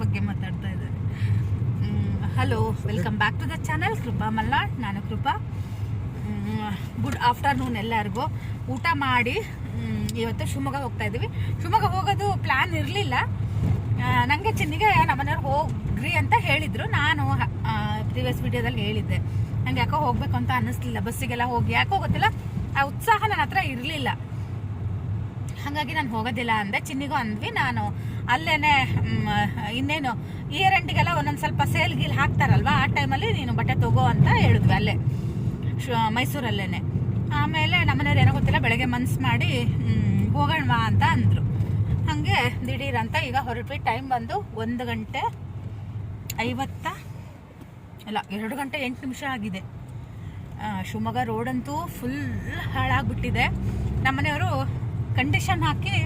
ಬಗ್ಗೆ ಮಾತಾಡ್ತಾ ಇದ್ದಾರೆ. Hello welcome back to the channel Krupa Malnad ನಾನು ಕೃಪಾ. ಗುಡ್ ಆಫ್ಟರ್ನೂನ್ ಎಲ್ಲರಿಗೂ. ಊಟ ಮಾಡಿ ಇವತ್ತು ಶಿವಮೊಗ್ಗ ಹೋಗ್ತಾ ಇದ್ದೀವಿ. ಶಿವಮೊಗ್ಗ ಹೋಗೋದು ಪ್ಲ್ಯಾನ್ ಇರಲಿಲ್ಲ. ನನಗೆ ಚಿನ್ನಿಗೆ ನಮ್ಮನೆಯವ್ರು ಹೋಗ್ರಿ ಅಂತ ಹೇಳಿದರು. ನಾನು ಪ್ರೀವಿಯಸ್ ವಿಡಿಯೋದಲ್ಲಿ ಹೇಳಿದ್ದೆ. ನಂಗೆ ಯಾಕೋ ಹೋಗ್ಬೇಕು ಅಂತ ಅನ್ನಿಸ್ಲಿಲ್ಲ. ಬಸ್ಸಿಗೆಲ್ಲ ಹೋಗಿ ಯಾಕೋ ಗೊತ್ತಿಲ್ಲ. ಆ ಉತ್ಸಾಹ ನನ್ನ ಹತ್ರ ಇರಲಿಲ್ಲ. ಹಾಗಾಗಿ ನಾನು ಹೋಗೋದಿಲ್ಲ ಅಂದೆ. ಚಿನ್ನಿಗೂ ಅಂದ್ವಿ. ನಾನು ಅಲ್ಲೇನೆ ಮ್, ಇನ್ನೇನು ಇಯರ್ ಎಂಡಿಗೆಲ್ಲ ಒಂದೊಂದು ಸ್ವಲ್ಪ ಸೇಲ್ ಗೀಲ್ ಹಾಕ್ತಾರಲ್ವಾ ಆ ಟೈಮಲ್ಲಿ ನೀನು ಬಟ್ಟೆ ತಗೋ ಅಂತ ಹೇಳಿದ್ವಿ ಅಲ್ಲೇ ಮೈಸೂರಲ್ಲೇ ಆಮೇಲೆ ನಮ್ಮನೆಯವ್ರು ಏನೋ ಗೊತ್ತಿಲ್ಲ ಬೆಳಗ್ಗೆ ಮನ್ಸು ಮಾಡಿ ಹೋಗೋಣವಾ ಅಂತ ಅಂದರು. ಹಾಗೆ ದಿಢೀರ್ ಅಂತ ಈಗ ಹೊರಟ್ವಿ ಟೈಮ್ ಬಂದು ಒಂದು ಗಂಟೆ ಐವತ್ತ ಇಲ್ಲ ಎರಡು ಗಂಟೆ ಎಂಟು ನಿಮಿಷ ಆಗಿದೆ. ಶಿವಮೊಗ್ಗ ರೋಡಂತೂ ಫುಲ್ ಹಾಳಾಗ್ಬಿಟ್ಟಿದೆ. ನಮ್ಮನೆಯವರು ಕಂಡೀಷನ್ ಹಾಕಿ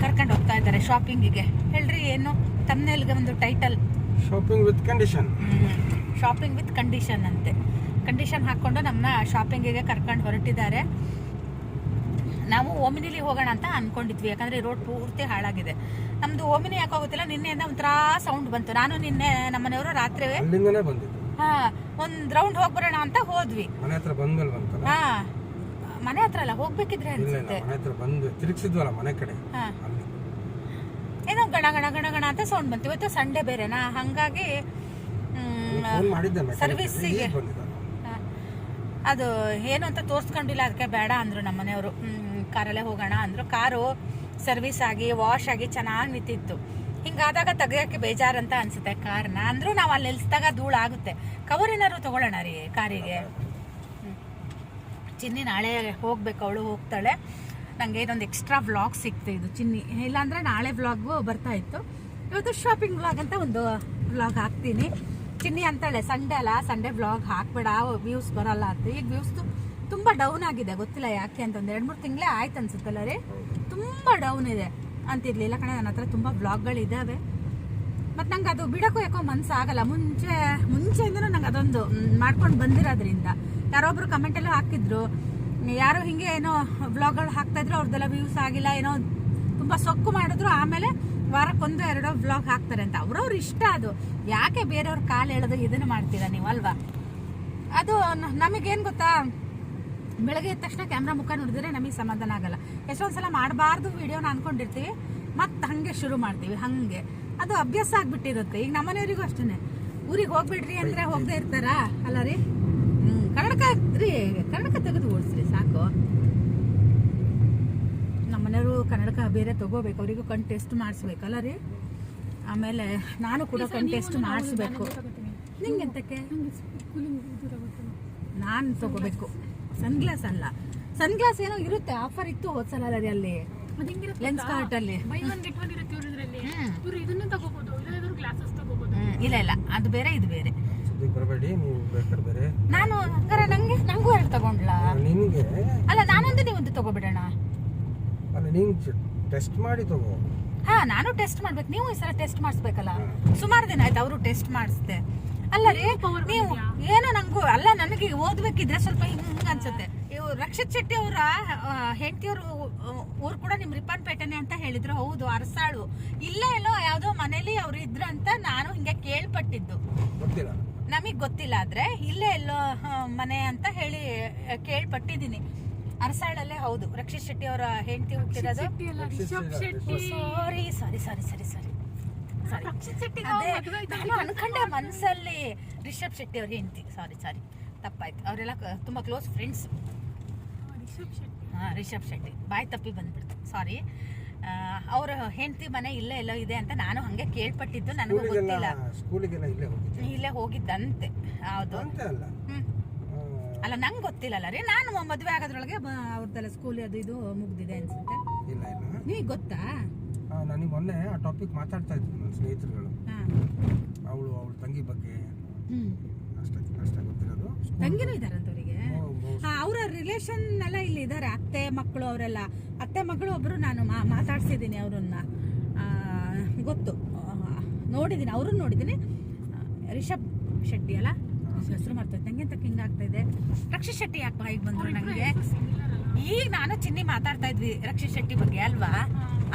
ಕರ್ಕೊಂಡು ಹೋಗ್ತಾ ಇದ್ದಾರೆ ಶಾಪಿಂಗಿಗೆ ಹೇಳ್ರಿ ಏನು? ತಮ್ಮೆಲ್ಗೆ ಒಂದು title shopping with condition shopping with condition ಅಂತೆ. ಕಂಡೀಷನ್ ಹಾಕ್ಕೊಂಡು ನಮ್ಮನ್ನ ಶಾಪಿಂಗಿಗೆ ಕರ್ಕೊಂಡು ಹೊರಟಿದ್ದಾರೆ. ನಾವು ಓಮಿನಿಲಿ ಹೋಗೋಣ ಅಂತ ಅನ್ಕೊಂಡಿದ್ವಿ ಯಾಕಂದ್ರೆ ರೋಡ್ ಪೂರ್ತಿ ಹಾಳಾಗಿದೆ. ನಮ್ದು ಓಮಿನಿ ಯಾಕೋ ಗೊತ್ತಿಲ್ಲ ನಿನ್ನೆಯಿಂದ ಒಂಥರ ಸೌಂಡ್ ಬಂತು. ನಾನು ನಿನ್ನೆ ನಮ್ಮನೆಯವರು ರಾತ್ರಿ ಹಾ ಒಂದ್ ರೌಂಡ್ ಹೋಗ್ಬರೋಣ ಅಂತ ಹೋದ್ವಿ. ಹಾ. ಮನೆ ಹತ್ರ ಅಲ್ಲ ಹೋಗ್ಬೇಕಿದ್ರೆ ಅನ್ಸುತ್ತೆ. ಮನೆ ಹತ್ರ ಬಂದು ತಿರುಗಿಸಿದ್ವಲ್ಲ ಮನೆ ಕಡೆ ಅಲ್ಲಿ. ಏನೋ ಗಣ ಗಣ ಗಣ ಗಣ ಅಂತ ಸೌಂಡ್ ಬಂತು. ಇವತ್ತು ಸಂಡೇ ಬೇರೆನಾ? ಹಂಗಾಗಿ ಬಂದಿದ್ದಾನೆ ಅದು ಏನು ಅಂತ ತೋರಿಸ್ಕೊಂಡಿಲ್ಲ ಅದಕ್ಕೆ ಬೇಡ ಅಂದ್ರು ನಮ್ಮ ಮನೆಯವರು. ಕಾರಲ್ಲೇ ಹೋಗೋಣ ಅಂದ್ರು. ಕಾರು ಸರ್ವಿಸ್ ಆಗಿ ವಾಶ್ ಆಗಿ ಚೆನ್ನಾಗಿ ನಿಂತಿತ್ತು. ಹಿಂಗಾದಾಗ ತೆಗಿಯೋಕ್ಕೆ ಬೇಜಾರಂತ ಅನ್ಸುತ್ತೆ ಕಾರ್ನ. ಅಂದ್ರೂ ನಾವು ಅಲ್ಲಿ ನಿಲ್ಸಿದಾಗ ಧೂಳು ಆಗುತ್ತೆ ಕವರ್ ಏನಾದ್ರು ತಗೊಳ್ಳೋಣ ರೀ ಕಾರಿಗೆ. ಚಿನ್ನಿ ನಾಳೆ ಹೋಗ್ಬೇಕು, ಅವಳು ಹೋಗ್ತಾಳೆ. ನಂಗೆ ಇದೊಂದು ಎಕ್ಸ್ಟ್ರಾ ವ್ಲಾಗ್ ಸಿಕ್ತು ಇದು ಚಿನ್ನಿ. ಇಲ್ಲಾಂದ್ರೆ ನಾಳೆ ವ್ಲಾಗು ಬರ್ತಾ ಇತ್ತು. ಇವತ್ತು ಶಾಪಿಂಗ್ ವ್ಲಾಗ್ ಅಂತ ಒಂದು ವ್ಲಾಗ್ ಹಾಕ್ತೀನಿ. ಚಿನ್ನಿ ಅಂತಾಳೆ ಸಂಡೇ ಅಲ್ಲ ಸಂಡೇ ವ್ಲಾಗ್ ಹಾಕ್ಬೇಡ ವ್ಯೂಸ್ ಬರಲ್ಲ ಅಂತ. ಈಗ ವ್ಯೂಸ್ ತುಂಬ ಡೌನ್ ಆಗಿದೆ, ಗೊತ್ತಿಲ್ಲ ಯಾಕೆ ಅಂತ ಒಂದು ಎರಡು ಮೂರು ತಿಂಗಳೇ ಆಯ್ತು ಅನ್ಸುತ್ತಲ್ಲ ರೀ. ತುಂಬ ಡೌನ್ ಇದೆ ಅಂತಿರ್ಲಿಲ್ಲ ಕಣೆ ನನ್ನ ಹತ್ರ ತುಂಬ ವ್ಲಾಗ್ಗಳಿದ್ದಾವೆ ಮತ್ತು ನಂಗೆ ಅದು ಬಿಡೋಕ್ಕೂ ಯಾಕೋ ಮನ್ಸು ಆಗಲ್ಲ. ಮುಂಚೆ, ಮುಂಚೆಯಿಂದನೂ ನಂಗೆ ಅದೊಂದು ಮಾಡ್ಕೊಂಡು ಬಂದಿರೋದ್ರಿಂದ. ಯಾರೊಬ್ರು ಕಮೆಂಟಲ್ಲೂ ಹಾಕಿದ್ರು. ಯಾರು ಹಿಂಗೆ ಏನೋ ವ್ಲಾಗ್ಗಳು ಹಾಕ್ತಾ ಇದ್ರು ಅವ್ರದ್ದೆಲ್ಲ ವ್ಯೂಸ್ ಆಗಿಲ್ಲ, ಏನೋ ತುಂಬ ಸೊಕ್ಕು ಮಾಡಿದ್ರು. ಆಮೇಲೆ ವಾರಕ್ಕೊಂದು ಎರಡೋ ವ್ಲಾಗ್ ಹಾಕ್ತಾರೆ ಅಂತ. ಅವ್ರವ್ರ ಇಷ್ಟ ಅದು. ಯಾಕೆ ಬೇರೆಯವ್ರ ಕಾಲು ಎಳೆದು ಇದನ್ನು ಮಾಡ್ತೀರಾ ನೀವು ಅಲ್ವಾ? ಅದು ನಮಗೇನು ಗೊತ್ತಾ? ಬೆಳಗ್ಗೆ ಎದ್ದ ತಕ್ಷಣ ಕ್ಯಾಮ್ರಾ ಮುಖ ನೋಡಿದ್ರೆ ನಮಗೆ ಸಮಾಧಾನ ಆಗಲ್ಲ. ಎಷ್ಟೊಂದು ಸಲ ಮಾಡಬಾರ್ದು ವಿಡಿಯೋನ ಅನ್ಕೊಂಡಿರ್ತೀವಿ. ಮತ್ತೆ ಹಂಗೆ ಶುರು ಮಾಡ್ತೀವಿ, ಹಂಗೆ. ಅದು ಅಭ್ಯಾಸ ಆಗಿಬಿಟ್ಟಿರುತ್ತೆ. ಈಗ ನಮ್ಮನೆಯವರಿಗೂ ಅಷ್ಟೇ ಊರಿಗೆ ಹೋಗ್ಬಿಡ್ರಿ ಅಂದ್ರೆ ಹೋಗದೆ ಇರ್ತಾರಾ? ಅಲ್ಲ ರೀ? ಕನ್ನಡಕ ರೀ ಕನ್ನಡಕ ತೆಗೆದು ಓಡಿಸ್ರಿ ಸಾಕು. ನಮ್ಮನೆಯವರು ಕನ್ನಡಕ ಬೇರೆ ತಗೋಬೇಕು ಅವರಿಗೂ ಕಣ್ ಟೆಸ್ಟ್ ಮಾಡಿಸ್ಬೇಕಲ್ಲ ರೀ? ಆಮೇಲೆ ನಾನು ಕೂಡ ಕಣ್ ಟೆಸ್ಟ್ ಮಾಡಿಸ್ಬೇಕು. ನಿಂಗೆ ಎಂತಕ್ಕೆ? ನಾನು ತಗೋಬೇಕು. ಸನ್ಗ್ಲಾಸ್ ಅಲ್ಲ. ಸನ್ಗ್ಲಾಸ್ ಏನೋ ಇರುತ್ತೆ ಆಫರ್ ಇತ್ತು ಹೋದ್ಸಲ ಅಲ್ಲ. ರೀ ಅಲ್ಲಿ. ಲೆನ್ಸ್ ಕಾರ್ಟ್ ಅಲ್ಲಿ ಇಲ್ಲ ಇಲ್ಲ. ಅದು ಬೇರೆ ಇದು ಬೇರೆ. ಸದ್ಯಕ್ಕೆ ಬರಬೇಡಿ ನೀವು ಬೇಕಾದ್ರೆ ಬೇರೆ. ನಾನು ಹಂಗಾರೆ ನಂಗೆ ನಂಗೂ ಎರಡು ತಗೊಂಡ್ಲಾ? ನಿಮಗೆ ಅಲ್ಲ ನಾನೊಂದು ನೀವೊಂದು ತಗೋಬಿಡೋಣ. ಅಲ್ಲ ನೀನ್ ಟೆಸ್ಟ್ ಮಾಡಿ ತಗೋ. ಹಾ ನಾನು ಟೆಸ್ಟ್ ಮಾಡ್ಬೇಕು. ನೀವು ಈ ಸಲ ಟೆಸ್ಟ್ ಮಾಡಿಸ್ಬೇಕಲ್ಲ. ಸುಮಾರು ದಿನ ಆಯ್ತು ಅವರು ಟೆಸ್ಟ್ ಮಾಡಿಸ್ದೆ. ಅಲ್ಲ ರೀ ನೀವು ಏನೋ ನಂಗೂ ಅಲ್ಲ ನನಗೆ ಓದ್ಬೇಕಿದ್ರೆ ಸ್ವಲ್ಪ ಹಿಂಗ ಅನ್ಸುತ್ತೆ. ಇವ್ರು ರಕ್ಷಿತ್ ಶೆಟ್ಟಿ ಅವರ ಹೆಂಡತಿಯವರು ಊರು ಕೂಡ ನಿಮ್ ರಿಪ್ಪನ್ಪೇಟೆನೆ ಅಂತ ಹೇಳಿದ್ರು. ಹೌದು ಅರಸಾಳು. ಇಲ್ಲೇ ಎಲ್ಲೋ ಯಾವ್ದೋ ಮನೇಲಿ ಅವ್ರು ಇದ್ರು ಅಂತ ನಾನು ಹಿಂಗೆ ಕೇಳ್ಪಟ್ಟಿದ್ದು. ಗೊತ್ತಿಲ್ಲ. ನಮಗ್ ಗೊತ್ತಿಲ್ಲ ಆದ್ರೆ ಇಲ್ಲೇ ಎಲ್ಲೋ ಮನೆ ಅಂತ ಹೇಳಿ ಕೇಳ್ಪಟ್ಟಿದ್ದೀನಿ. ಅರಸಾಳಲ್ಲೇ ಹೌದು ರಕ್ಷಿತ್ ಶೆಟ್ಟಿ ಅವರ ಹೆಂಡತಿ ಹುಟ್ಟಿರೋದು. ಶೆಟ್ಟಿ ರಿಷಬ್ ಶೆಟ್ಟಿ ಸಾರಿ ಸಾರಿ ಸಾರಿ ಸಾರಿ ಸಾರಿ ನಾನು ಅನ್ಕೊಂಡೆ ಮನ್ಸಲ್ಲಿ ರಿಷಬ್ ಶೆಟ್ಟಿ ಅವ್ರ ಹೆಂಡತಿ. ಸಾರಿ ಸಾರಿ ತಪ್ಪಾಯ್ತು. ಅವರೆಲ್ಲ ತುಂಬಾ ಕ್ಲೋಸ್ ಫ್ರೆಂಡ್ಸ್ ರಿಷಬ್ ಶೆಟ್ಟಿ. ಹಾ ರಿಷಬ್ ಶೆಟ್ಟಿ. ಬಾಯ್ ತಪ್ಪಿ ಬಂದ್ಬಿಡ್ತು. ಸಾರಿ ಅವ್ರ ಹೆಂಡತಿ ಮನೆ ಇಲ್ಲೇ ಎಲ್ಲೋ ಇದೆ ಅಂತ ನಾನು ಹಂಗೆ ಕೇಳ್ಪಟ್ಟಿದ್ದು ನನಗೂ ಗೊತ್ತಿಲ್ಲ. ಸ್ಕೂಲಿಗೆಲ್ಲ ಇಲ್ಲೇ ಹೋಗಿದ್ದೆ ಇಲ್ಲೇ ಹೋಗಿದ್ದಂತೆ ಹೌದು. ಅಂತ ಅಲ್ಲ? ನಂಗೆ ಗೊತ್ತಿಲ್ಲಲ್ಲ ರೀ. ನಾನು ಮದುವೆ ಆಗೋದ್ರೊಳಗೆ ಅವ್ರದ್ದೆಲ್ಲ ಸ್ಕೂಲ್ ಅದು ಇದು ಮುಗ್ದಿದೆ ಅನ್ಸುತ್ತೆ. ಇಲ್ಲ ಇಲ್ಲ. ನಿಮಗೆ ಗೊತ್ತಾ? ನಾನು ನನಗೆ ಮೊನ್ನೆ ಆ ಟಾಪಿಕ್ ಮಾತಾಡ್ತಾ ಇದ್ರು ನನ್ನ ಸ್ನೇಹಿತರುಗಳು. ಅವಳು ಅವಳ ತಂಗಿ ಬಗ್ಗೆ. ಅಷ್ಟೇ ಅಷ್ಟೇ ಗೊತ್ತಿರೋದು. ತಂಗಿನೂ ಇದಾರಂತ ಅವರಿಗೆ? ಅವರ ರಿಲೇಷನ್ ಎಲ್ಲ ಇಲ್ಲಿ ಇದ್ದಾರೆ ಅತ್ತೆ ಮಕ್ಕಳು ಅವರೆಲ್ಲ. ಅತ್ತೆ ಮಗಳು ಒಬ್ರು ನಾನು ಮಾ ಮಾತಾಡ್ಸಿದ್ದೀನಿ ಅವರನ್ನ. ಗೊತ್ತು. ನೋಡಿದ್ದೀನಿ ಅವ್ರನ್ನ ನೋಡಿದ್ದೀನಿ. ರಿಷಬ್ ಶೆಟ್ಟಿ ಅಲ್ಲ? ಹೆಸರು ಮಾಡ್ತೈತೆ ತಂಗಿ ಅಂತ ಹಿಂಗೆ ಆಗ್ತಾ ಇದೆ? ರಕ್ಷಿತ್ ಶೆಟ್ಟಿ ಯಾಕೆ ಬಾಯಿಗೆ ಬಂದ್ರು ನನಗೆ ಈಗ ನಾನು ಚಿನ್ನಿ ಮಾತಾಡ್ತಾ ಇದ್ವಿ ರಕ್ಷಿತ್ ಶೆಟ್ಟಿ ಬಗ್ಗೆ ಅಲ್ವಾ?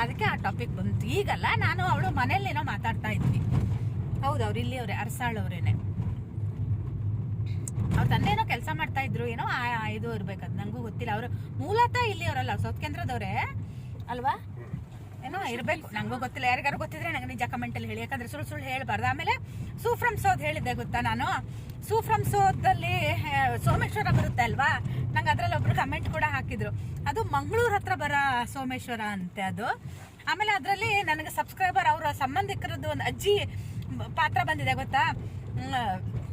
ಅದಕ್ಕೆ ಆ ಟಾಪಿಕ್ ಬಂತು. ಈಗಲ್ಲ ನಾನು ಅವಳು ಮನೇಲೇನೋ ಮಾತಾಡ್ತಾ ಇದ್ವಿ. ಹೌದು ಅವ್ರು ಇಲ್ಲಿ ಅವ್ರೆ ಅರಸಾಳ್ ಅವ್ರೇನೆ. ಅವ್ರ ತಂದೆ ಏನೋ ಕೆಲಸ ಮಾಡ್ತಾ ಇದ್ರು, ಏನೋ ಇದು ಇರ್ಬೇಕದ್ ನಂಗೂ ಗೊತ್ತಿಲ್ಲ. ಅವರು ಮೂಲತಃ ಇಲ್ಲಿ ಅವರಲ್ಲ ಸೌತ್ ಕೇಂದ್ರದವ್ರೆ. ಅಲ್ವಾ? ಏನೋ ಇರ್ಬೇಕು. ನಂಗೂ ಗೊತ್ತಿಲ್ಲ. ಯಾರಿಗಾರು ಗೊತ್ತಿದ್ರೆ ನಂಗೆ ನಿಜ ಕಮೆಂಟ್ ಅಲ್ಲಿ ಹೇಳಿ. ಯಾಕಂದ್ರೆ ಸುಳ್ಳು ಸುಳ್ಳು ಹೇಳ್ಬಾರ್ದು. ಆಮೇಲೆ ಸೂಫ್ರಮ್ ಸೌದ್ ಹೇಳಿದ್ದೆ, ಗೊತ್ತಾ ನಾನು? ಸೂಫ್ರಮ್ ಸೋದಲ್ಲಿ ಅಲ್ಲಿ ಸೋಮೇಶ್ವರ ಬರುತ್ತೆ ಅಲ್ವಾ? ನಂಗೆ ಅದ್ರಲ್ಲಿ ಒಬ್ರು ಕಮೆಂಟ್ ಕೂಡ ಹಾಕಿದ್ರು. ಅದು ಮಂಗಳೂರು ಹತ್ರ ಬರೋ ಸೋಮೇಶ್ವರ ಅಂತೆ ಅದು. ಆಮೇಲೆ ಅದರಲ್ಲಿ ನನಗೆ ಸಬ್ಸ್ಕ್ರೈಬರ್ ಅವರ ಸಂಬಂಧಿಕರದ್ದು ಒಂದು ಅಜ್ಜಿ ಪಾತ್ರ ಬಂದಿದೆ, ಗೊತ್ತಾ?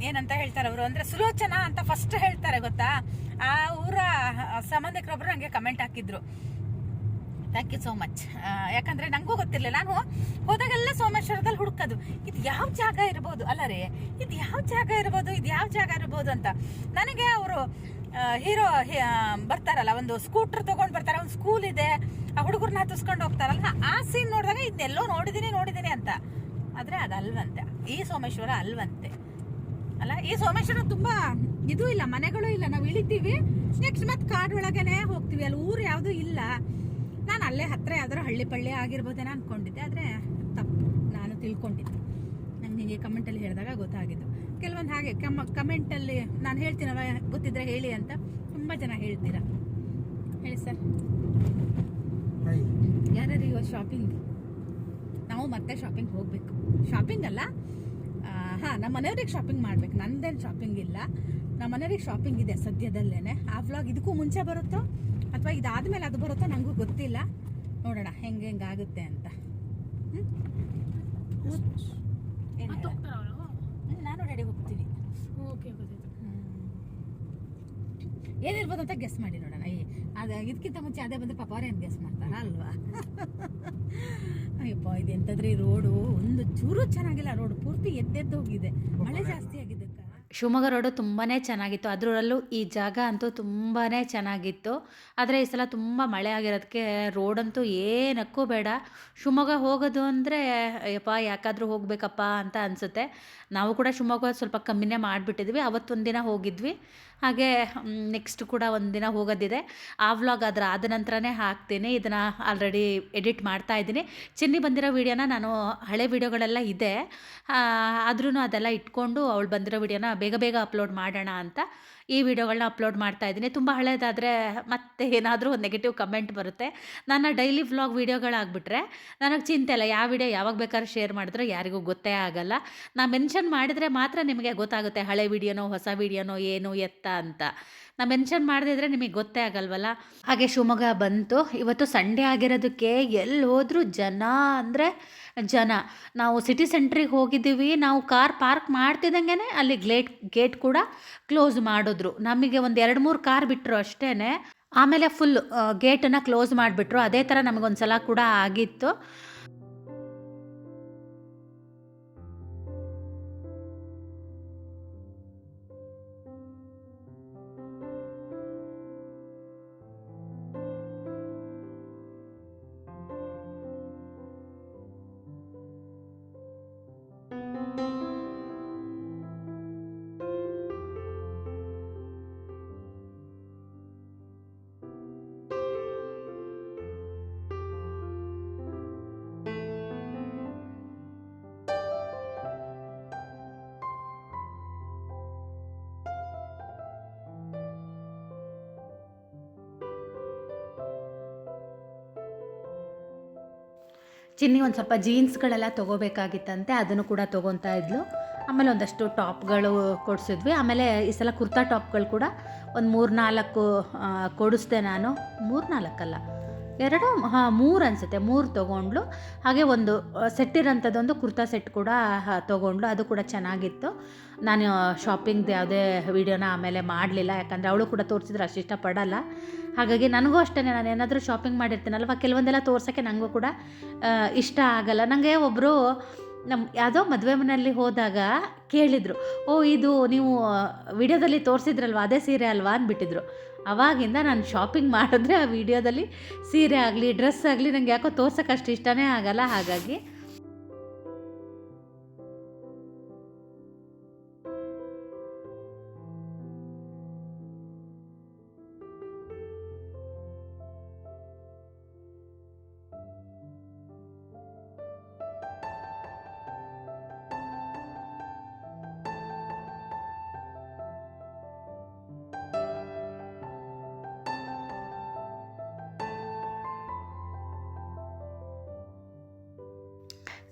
ಏನಂತ ಹೇಳ್ತಾರೆ ಅವರು? ಅಂದ್ರೆ ಸುಲೋಚನಾ ಅಂತ ಫಸ್ಟ್ ಹೇಳ್ತಾರೆ, ಗೊತ್ತಾ? ಆ ಊರ ಸಂಬಂಧಿಕರೊಬ್ರು ನಂಗೆ ಕಮೆಂಟ್ ಹಾಕಿದ್ರು. ಥ್ಯಾಂಕ್ ಯು ಸೋ ಮಚ್ ಯಾಕಂದ್ರೆ ನಂಗೂ ಗೊತ್ತಿರಲಿಲ್ಲ. ನಾನು ಹೋದಾಗೆಲ್ಲ ಸೋಮೇಶ್ವರದಲ್ಲಿ ಹುಡುಕೋದು. ಇದು ಯಾವ ಜಾಗ ಇರ್ಬೋದು? ಅಲ್ಲ ರೀ, ಇದು ಯಾವ ಜಾಗ ಇರ್ಬೋದು? ಇದು ಯಾವ ಜಾಗ ಇರ್ಬೋದು ಅಂತ. ನನಗೆ ಅವರು ಹೀರೋ ಬರ್ತಾರಲ್ಲ, ಒಂದು ಸ್ಕೂಟರ್ ತಗೊಂಡ್ ಬರ್ತಾರೆ. ಒಂದು ಸ್ಕೂಲ್ ಇದೆ. ಆ ಹುಡುಗರನ್ನ ಹತ್ತಿಸ್ಕೊಂಡು ಹೋಗ್ತಾರಲ್ಲ. ಆ ಸೀನ್ ನೋಡಿದಾಗ ಇದನ್ನೆಲ್ಲೋ ನೋಡಿದೀನಿ ನೋಡಿದ್ದೀನಿ ಅಂತ. ಆದ್ರೆ ಅದಲ್ವಂತೆ. ಈ ಸೋಮೇಶ್ವರ ಅಲ್ವಂತೆ. ಅಲ್ಲ ಈ ಸೋಮೇಶ್ವರ ತುಂಬಾ ಇದು ಇಲ್ಲ ಮನೆಗಳು ಇಲ್ಲ. ನಾವು ಇಳಿತೀವಿ. ನೆಕ್ಸ್ಟ್ ಮತ್ತೆ ಕಾಡೊಳಗನೆ ಹೋಗ್ತೀವಿ. ಅಲ್ಲಿ ಊರು ಯಾವುದು ಇಲ್ಲ. ನಾನು ಅಲ್ಲೇ ಹತ್ರ ಯಾವ್ದಾರು ಹಳ್ಳಿ ಪಳ್ಳಿ ಆಗಿರ್ಬೋದೇನೋ ಅನ್ಕೊಂಡಿದ್ದೆ. ಆದ್ರೆ ತಪ್ಪು. ನಾನು ತಿಳ್ಕೊಂಡಿದ್ದೆ. ನಂಗೆ ನಿಮಗೆ ಕಮೆಂಟಲ್ಲಿ ಹೇಳಿದಾಗ ಗೊತ್ತಾಗಿದ್ದು. ಕೆಲವೊಂದು ಹಾಗೆ ಕಮ ಕಮೆಂಟಲ್ಲಿ ನಾನು ಹೇಳ್ತೀನವ ಗೊತ್ತಿದ್ರೆ ಹೇಳಿ ಅಂತ. ತುಂಬ ಜನ ಹೇಳ್ತೀರಾ? ಹೇಳಿ ಸರ್. ಯಾರು ಇವತ್ತು ಶಾಪಿಂಗ್ ನಾವು ಮತ್ತೆ ಶಾಪಿಂಗ್ ಹೋಗಬೇಕು. ಶಾಪಿಂಗ್ ಅಲ್ಲ ಹಾಂ ನಮ್ಮ ಮನೆಯವ್ರಿಗೆ ಶಾಪಿಂಗ್ ಮಾಡ್ಬೇಕು. ನಂದೇನು ಶಾಪಿಂಗ್ ಇಲ್ಲ. ನಮ್ಮ ಮನೆಯವ್ರಿಗೆ ಶಾಪಿಂಗ್ ಇದೆ ಸದ್ಯದಲ್ಲೇನೆ. ಆ ವ್ಲಾಗ್ ಇದಕ್ಕೂ ಮುಂಚೆ ಬರುತ್ತೋ ಅಥವಾ ಇದಾದ್ಮೇಲೆ ಅದು ಬರುತ್ತೋ ನನಗೂ ಗೊತ್ತಿಲ್ಲ. ನೋಡೋಣ ಹೆಂಗೆ ಹೆಂಗೆ ಆಗುತ್ತೆ ಅಂತ. ನಾನು ರೆಡಿ ಹೋಗ್ತೀನಿ. ಏನಿರ್ಬೋದು ಅಂತ ಗೆಸ್ ಮಾಡಿ ನೋಡೋಣ. ಅದಕ್ಕಿಂತ ಇದಕ್ಕಿಂತ ಮುಂಚೆ ಅದೇ ಬಂದ್ರೆ ಪಾಪ ಅವ್ರೇನು ಗೆಸ್ ಮಾಡ್ತಾರ? ಅಲ್ವಾ? ಅಯ್ಯಪ್ಪ ಇದು ಎಂತದ್ರಿ ರೋಡು? ಒಂದು ಚೂರು ಚೆನ್ನಾಗಿಲ್ಲ ರೋಡ್. ಪೂರ್ತಿ ಎದ್ದೆದ್ದು ಹೋಗಿದೆ ಮಳೆ ಜಾಸ್ತಿ ಆಗಿದ್ದಕ್ಕ ಶಿವಮೊಗ್ಗ ರೋಡು ತುಂಬಾ ಚೆನ್ನಾಗಿತ್ತು. ಅದರಲ್ಲೂ ಈ ಜಾಗ ಅಂತೂ ತುಂಬಾ ಚೆನ್ನಾಗಿತ್ತು. ಆದರೆ ಈ ಸಲ ತುಂಬ ಮಳೆ ಆಗಿರೋದಕ್ಕೆ ರೋಡಂತೂ ಏನಕ್ಕೂ ಬೇಡ. ಶಿವಮೊಗ್ಗ ಹೋಗೋದು ಅಂದರೆ ಯಪ್ಪ ಯಾಕಾದರೂ ಹೋಗಬೇಕಪ್ಪ ಅಂತ ಅನಿಸುತ್ತೆ. ನಾವು ಕೂಡ ಶಿವಮೊಗ್ಗ ಸ್ವಲ್ಪ ಕಮ್ಮಿನೇ ಮಾಡಿಬಿಟ್ಟಿದ್ವಿ. ಅವತ್ತೊಂದು ದಿನ ಹೋಗಿದ್ವಿ. ಹಾಗೆ ನೆಕ್ಸ್ಟ್ ಕೂಡ ಒಂದು ದಿನ ಹೋಗೋದಿದೆ. ಆ ವ್ಲಾಗ್ ಅದರ ಆದ ನಂತರನೇ ಹಾಕ್ತೀನಿ. ಇದನ್ನು ಆಲ್ರೆಡಿ ಎಡಿಟ್ ಮಾಡ್ತಾ ಇದ್ದೀನಿ. ಚಿನ್ನಿ ಬಂದಿರೋ ವೀಡಿಯೋನ ನಾನು ಹಳೆ ವೀಡಿಯೋಗಳೆಲ್ಲ ಇದೆ. ಆದ್ರೂ ಅದೆಲ್ಲ ಇಟ್ಕೊಂಡು ಅವಳು ಬಂದಿರೋ ವೀಡಿಯೋನ ಬೇಗ ಬೇಗ ಅಪ್ಲೋಡ್ ಮಾಡೋಣ ಅಂತ ಈ ವಿಡಿಯೋಗಳನ್ನ ಅಪ್ಲೋಡ್ ಮಾಡ್ತಾ ಇದ್ದೀನಿ. ತುಂಬ ಹಳೇದಾದರೆ ಮತ್ತೆ ಏನಾದರೂ ಒಂದು ನೆಗೆಟಿವ್ ಕಮೆಂಟ್ ಬರುತ್ತೆ. ನನ್ನ ಡೈಲಿ ವ್ಲಾಗ್ ವೀಡಿಯೋಗಳಾಗ್ಬಿಟ್ರೆ ನನಗೆ ಚಿಂತೆ ಇಲ್ಲ. ಯಾವ ವಿಡಿಯೋ ಯಾವಾಗ ಬೇಕಾದ್ರೂ ಶೇರ್ ಮಾಡಿದ್ರೆ ಯಾರಿಗೂ ಗೊತ್ತೇ ಆಗಲ್ಲ. ನಾನು ಮೆನ್ಷನ್ ಮಾಡಿದರೆ ಮಾತ್ರ ನಿಮಗೆ ಗೊತ್ತಾಗುತ್ತೆ ಹಳೆ ವಿಡಿಯೋನೋ, ಹೊಸ ವಿಡಿಯೋನೋ, ಏನು, ಎತ್ತ ಅಂತ. ನಾ ಮೆನ್ಷನ್ ಮಾಡದಿದ್ರೆ ನಿಮಗೆ ಗೊತ್ತೇ ಆಗಲ್ವಲ್ಲ? ಹಾಗೆ ಶಿವಮೊಗ್ಗ ಬಂತು. ಇವತ್ತು ಸಂಡೇ ಆಗಿರೋದಕ್ಕೆ ಎಲ್ಲಿ ಹೋದರೂ ಜನ ಅಂದರೆ ಜನ. ನಾವು ಸಿಟಿ ಸೆಂಟ್ರಿಗೆ ಹೋಗಿದ್ದೀವಿ. ನಾವು ಕಾರ್ ಪಾರ್ಕ್ ಮಾಡ್ತಿದ್ದಂಗೆ ಅಲ್ಲಿ ಗ್ಲೇಟ್ ಗೇಟ್ ಕೂಡ ಕ್ಲೋಸ್ ಮಾಡಿದ್ರು. ನಮಗೆ ಒಂದು ಎರಡು ಮೂರು ಕಾರ್ ಬಿಟ್ಟರು ಅಷ್ಟೇ ಆಮೇಲೆ ಫುಲ್ ಗೇಟನ್ನು ಕ್ಲೋಸ್ ಮಾಡಿಬಿಟ್ರು. ಅದೇ ಥರ ನಮಗೊಂದು ಸಲ ಕೂಡ ಆಗಿತ್ತು. ಚಿನ್ನಿ ಒಂದು ಸ್ವಲ್ಪ ಜೀನ್ಸ್ಗಳೆಲ್ಲ ತೊಗೋಬೇಕಾಗಿತ್ತಂತೆ, ಅದನ್ನು ಕೂಡ ತೊಗೊತಾ ಇದ್ಲು. ಆಮೇಲೆ ಒಂದಷ್ಟು ಟಾಪ್ಗಳು ಕೊಡಿಸಿದ್ವಿ. ಆಮೇಲೆ ಈ ಸಲ ಕುರ್ತಾ ಟಾಪ್ಗಳು ಕೂಡ ಒಂದು ಮೂರು ನಾಲ್ಕು ಕೊಡಿಸ್ದೆ ನಾನು. ಮೂರು ನಾಲ್ಕಲ್ಲ ಎರಡು ಹಾಂ, ಮೂರು ಅನಿಸುತ್ತೆ. ಮೂರು ತೊಗೊಂಡ್ಲು. ಹಾಗೆ ಒಂದು ಸೆಟ್ ಇರೋಂಥದ್ದೊಂದು ಕುರ್ತಾ ಸೆಟ್ ಕೂಡ ತೊಗೊಂಡ್ಲು. ಅದು ಕೂಡ ಚೆನ್ನಾಗಿತ್ತು. ನಾನು ಶಾಪಿಂಗ್ದು ಯಾವುದೇ ವೀಡಿಯೋನ ಆಮೇಲೆ ಮಾಡಲಿಲ್ಲ. ಯಾಕಂದರೆ ಅವಳು ಕೂಡ ತೋರಿಸಿದ್ರೆ, ಅಷ್ಟು ಇಷ್ಟಪಡಲ್ಲ. ಹಾಗಾಗಿ ನನಗೂ ಅಷ್ಟೇ ನಾನು ಏನಾದರೂ ಶಾಪಿಂಗ್ ಮಾಡಿರ್ತೀನಲ್ವ? ಕೆಲವೊಂದೆಲ್ಲ ತೋರ್ಸೋಕ್ಕೆ ನನಗೂ ಕೂಡ ಇಷ್ಟ ಆಗಲ್ಲ. ನನಗೆ ಒಬ್ಬರು ನಮ್ಮ ಯಾವುದೋ ಮದುವೆ ಮನೆಯಲ್ಲಿ ಹೋದಾಗ ಕೇಳಿದರು, ಓ, ಇದು ನೀವು ವಿಡಿಯೋದಲ್ಲಿ ತೋರಿಸಿದ್ರಲ್ವ? ಅದೇ ಸೀರೆ ಅಲ್ವಾ? ಅಂದ್ಬಿಟ್ಟಿದ್ರು. ಅವಾಗಿಂದ ನಾನು ಶಾಪಿಂಗ್ ಮಾಡಿದ್ರೆ ಆ ವಿಡಿಯೋದಲ್ಲಿ ಸೀರೆ ಆಗಲಿ ಡ್ರೆಸ್ ಆಗಲಿ ನನಗೆ ಯಾಕೋ ತೋರ್ಸೋಕೆ ಅಷ್ಟು ಇಷ್ಟನೇ ಆಗಲ್ಲ. ಹಾಗಾಗಿ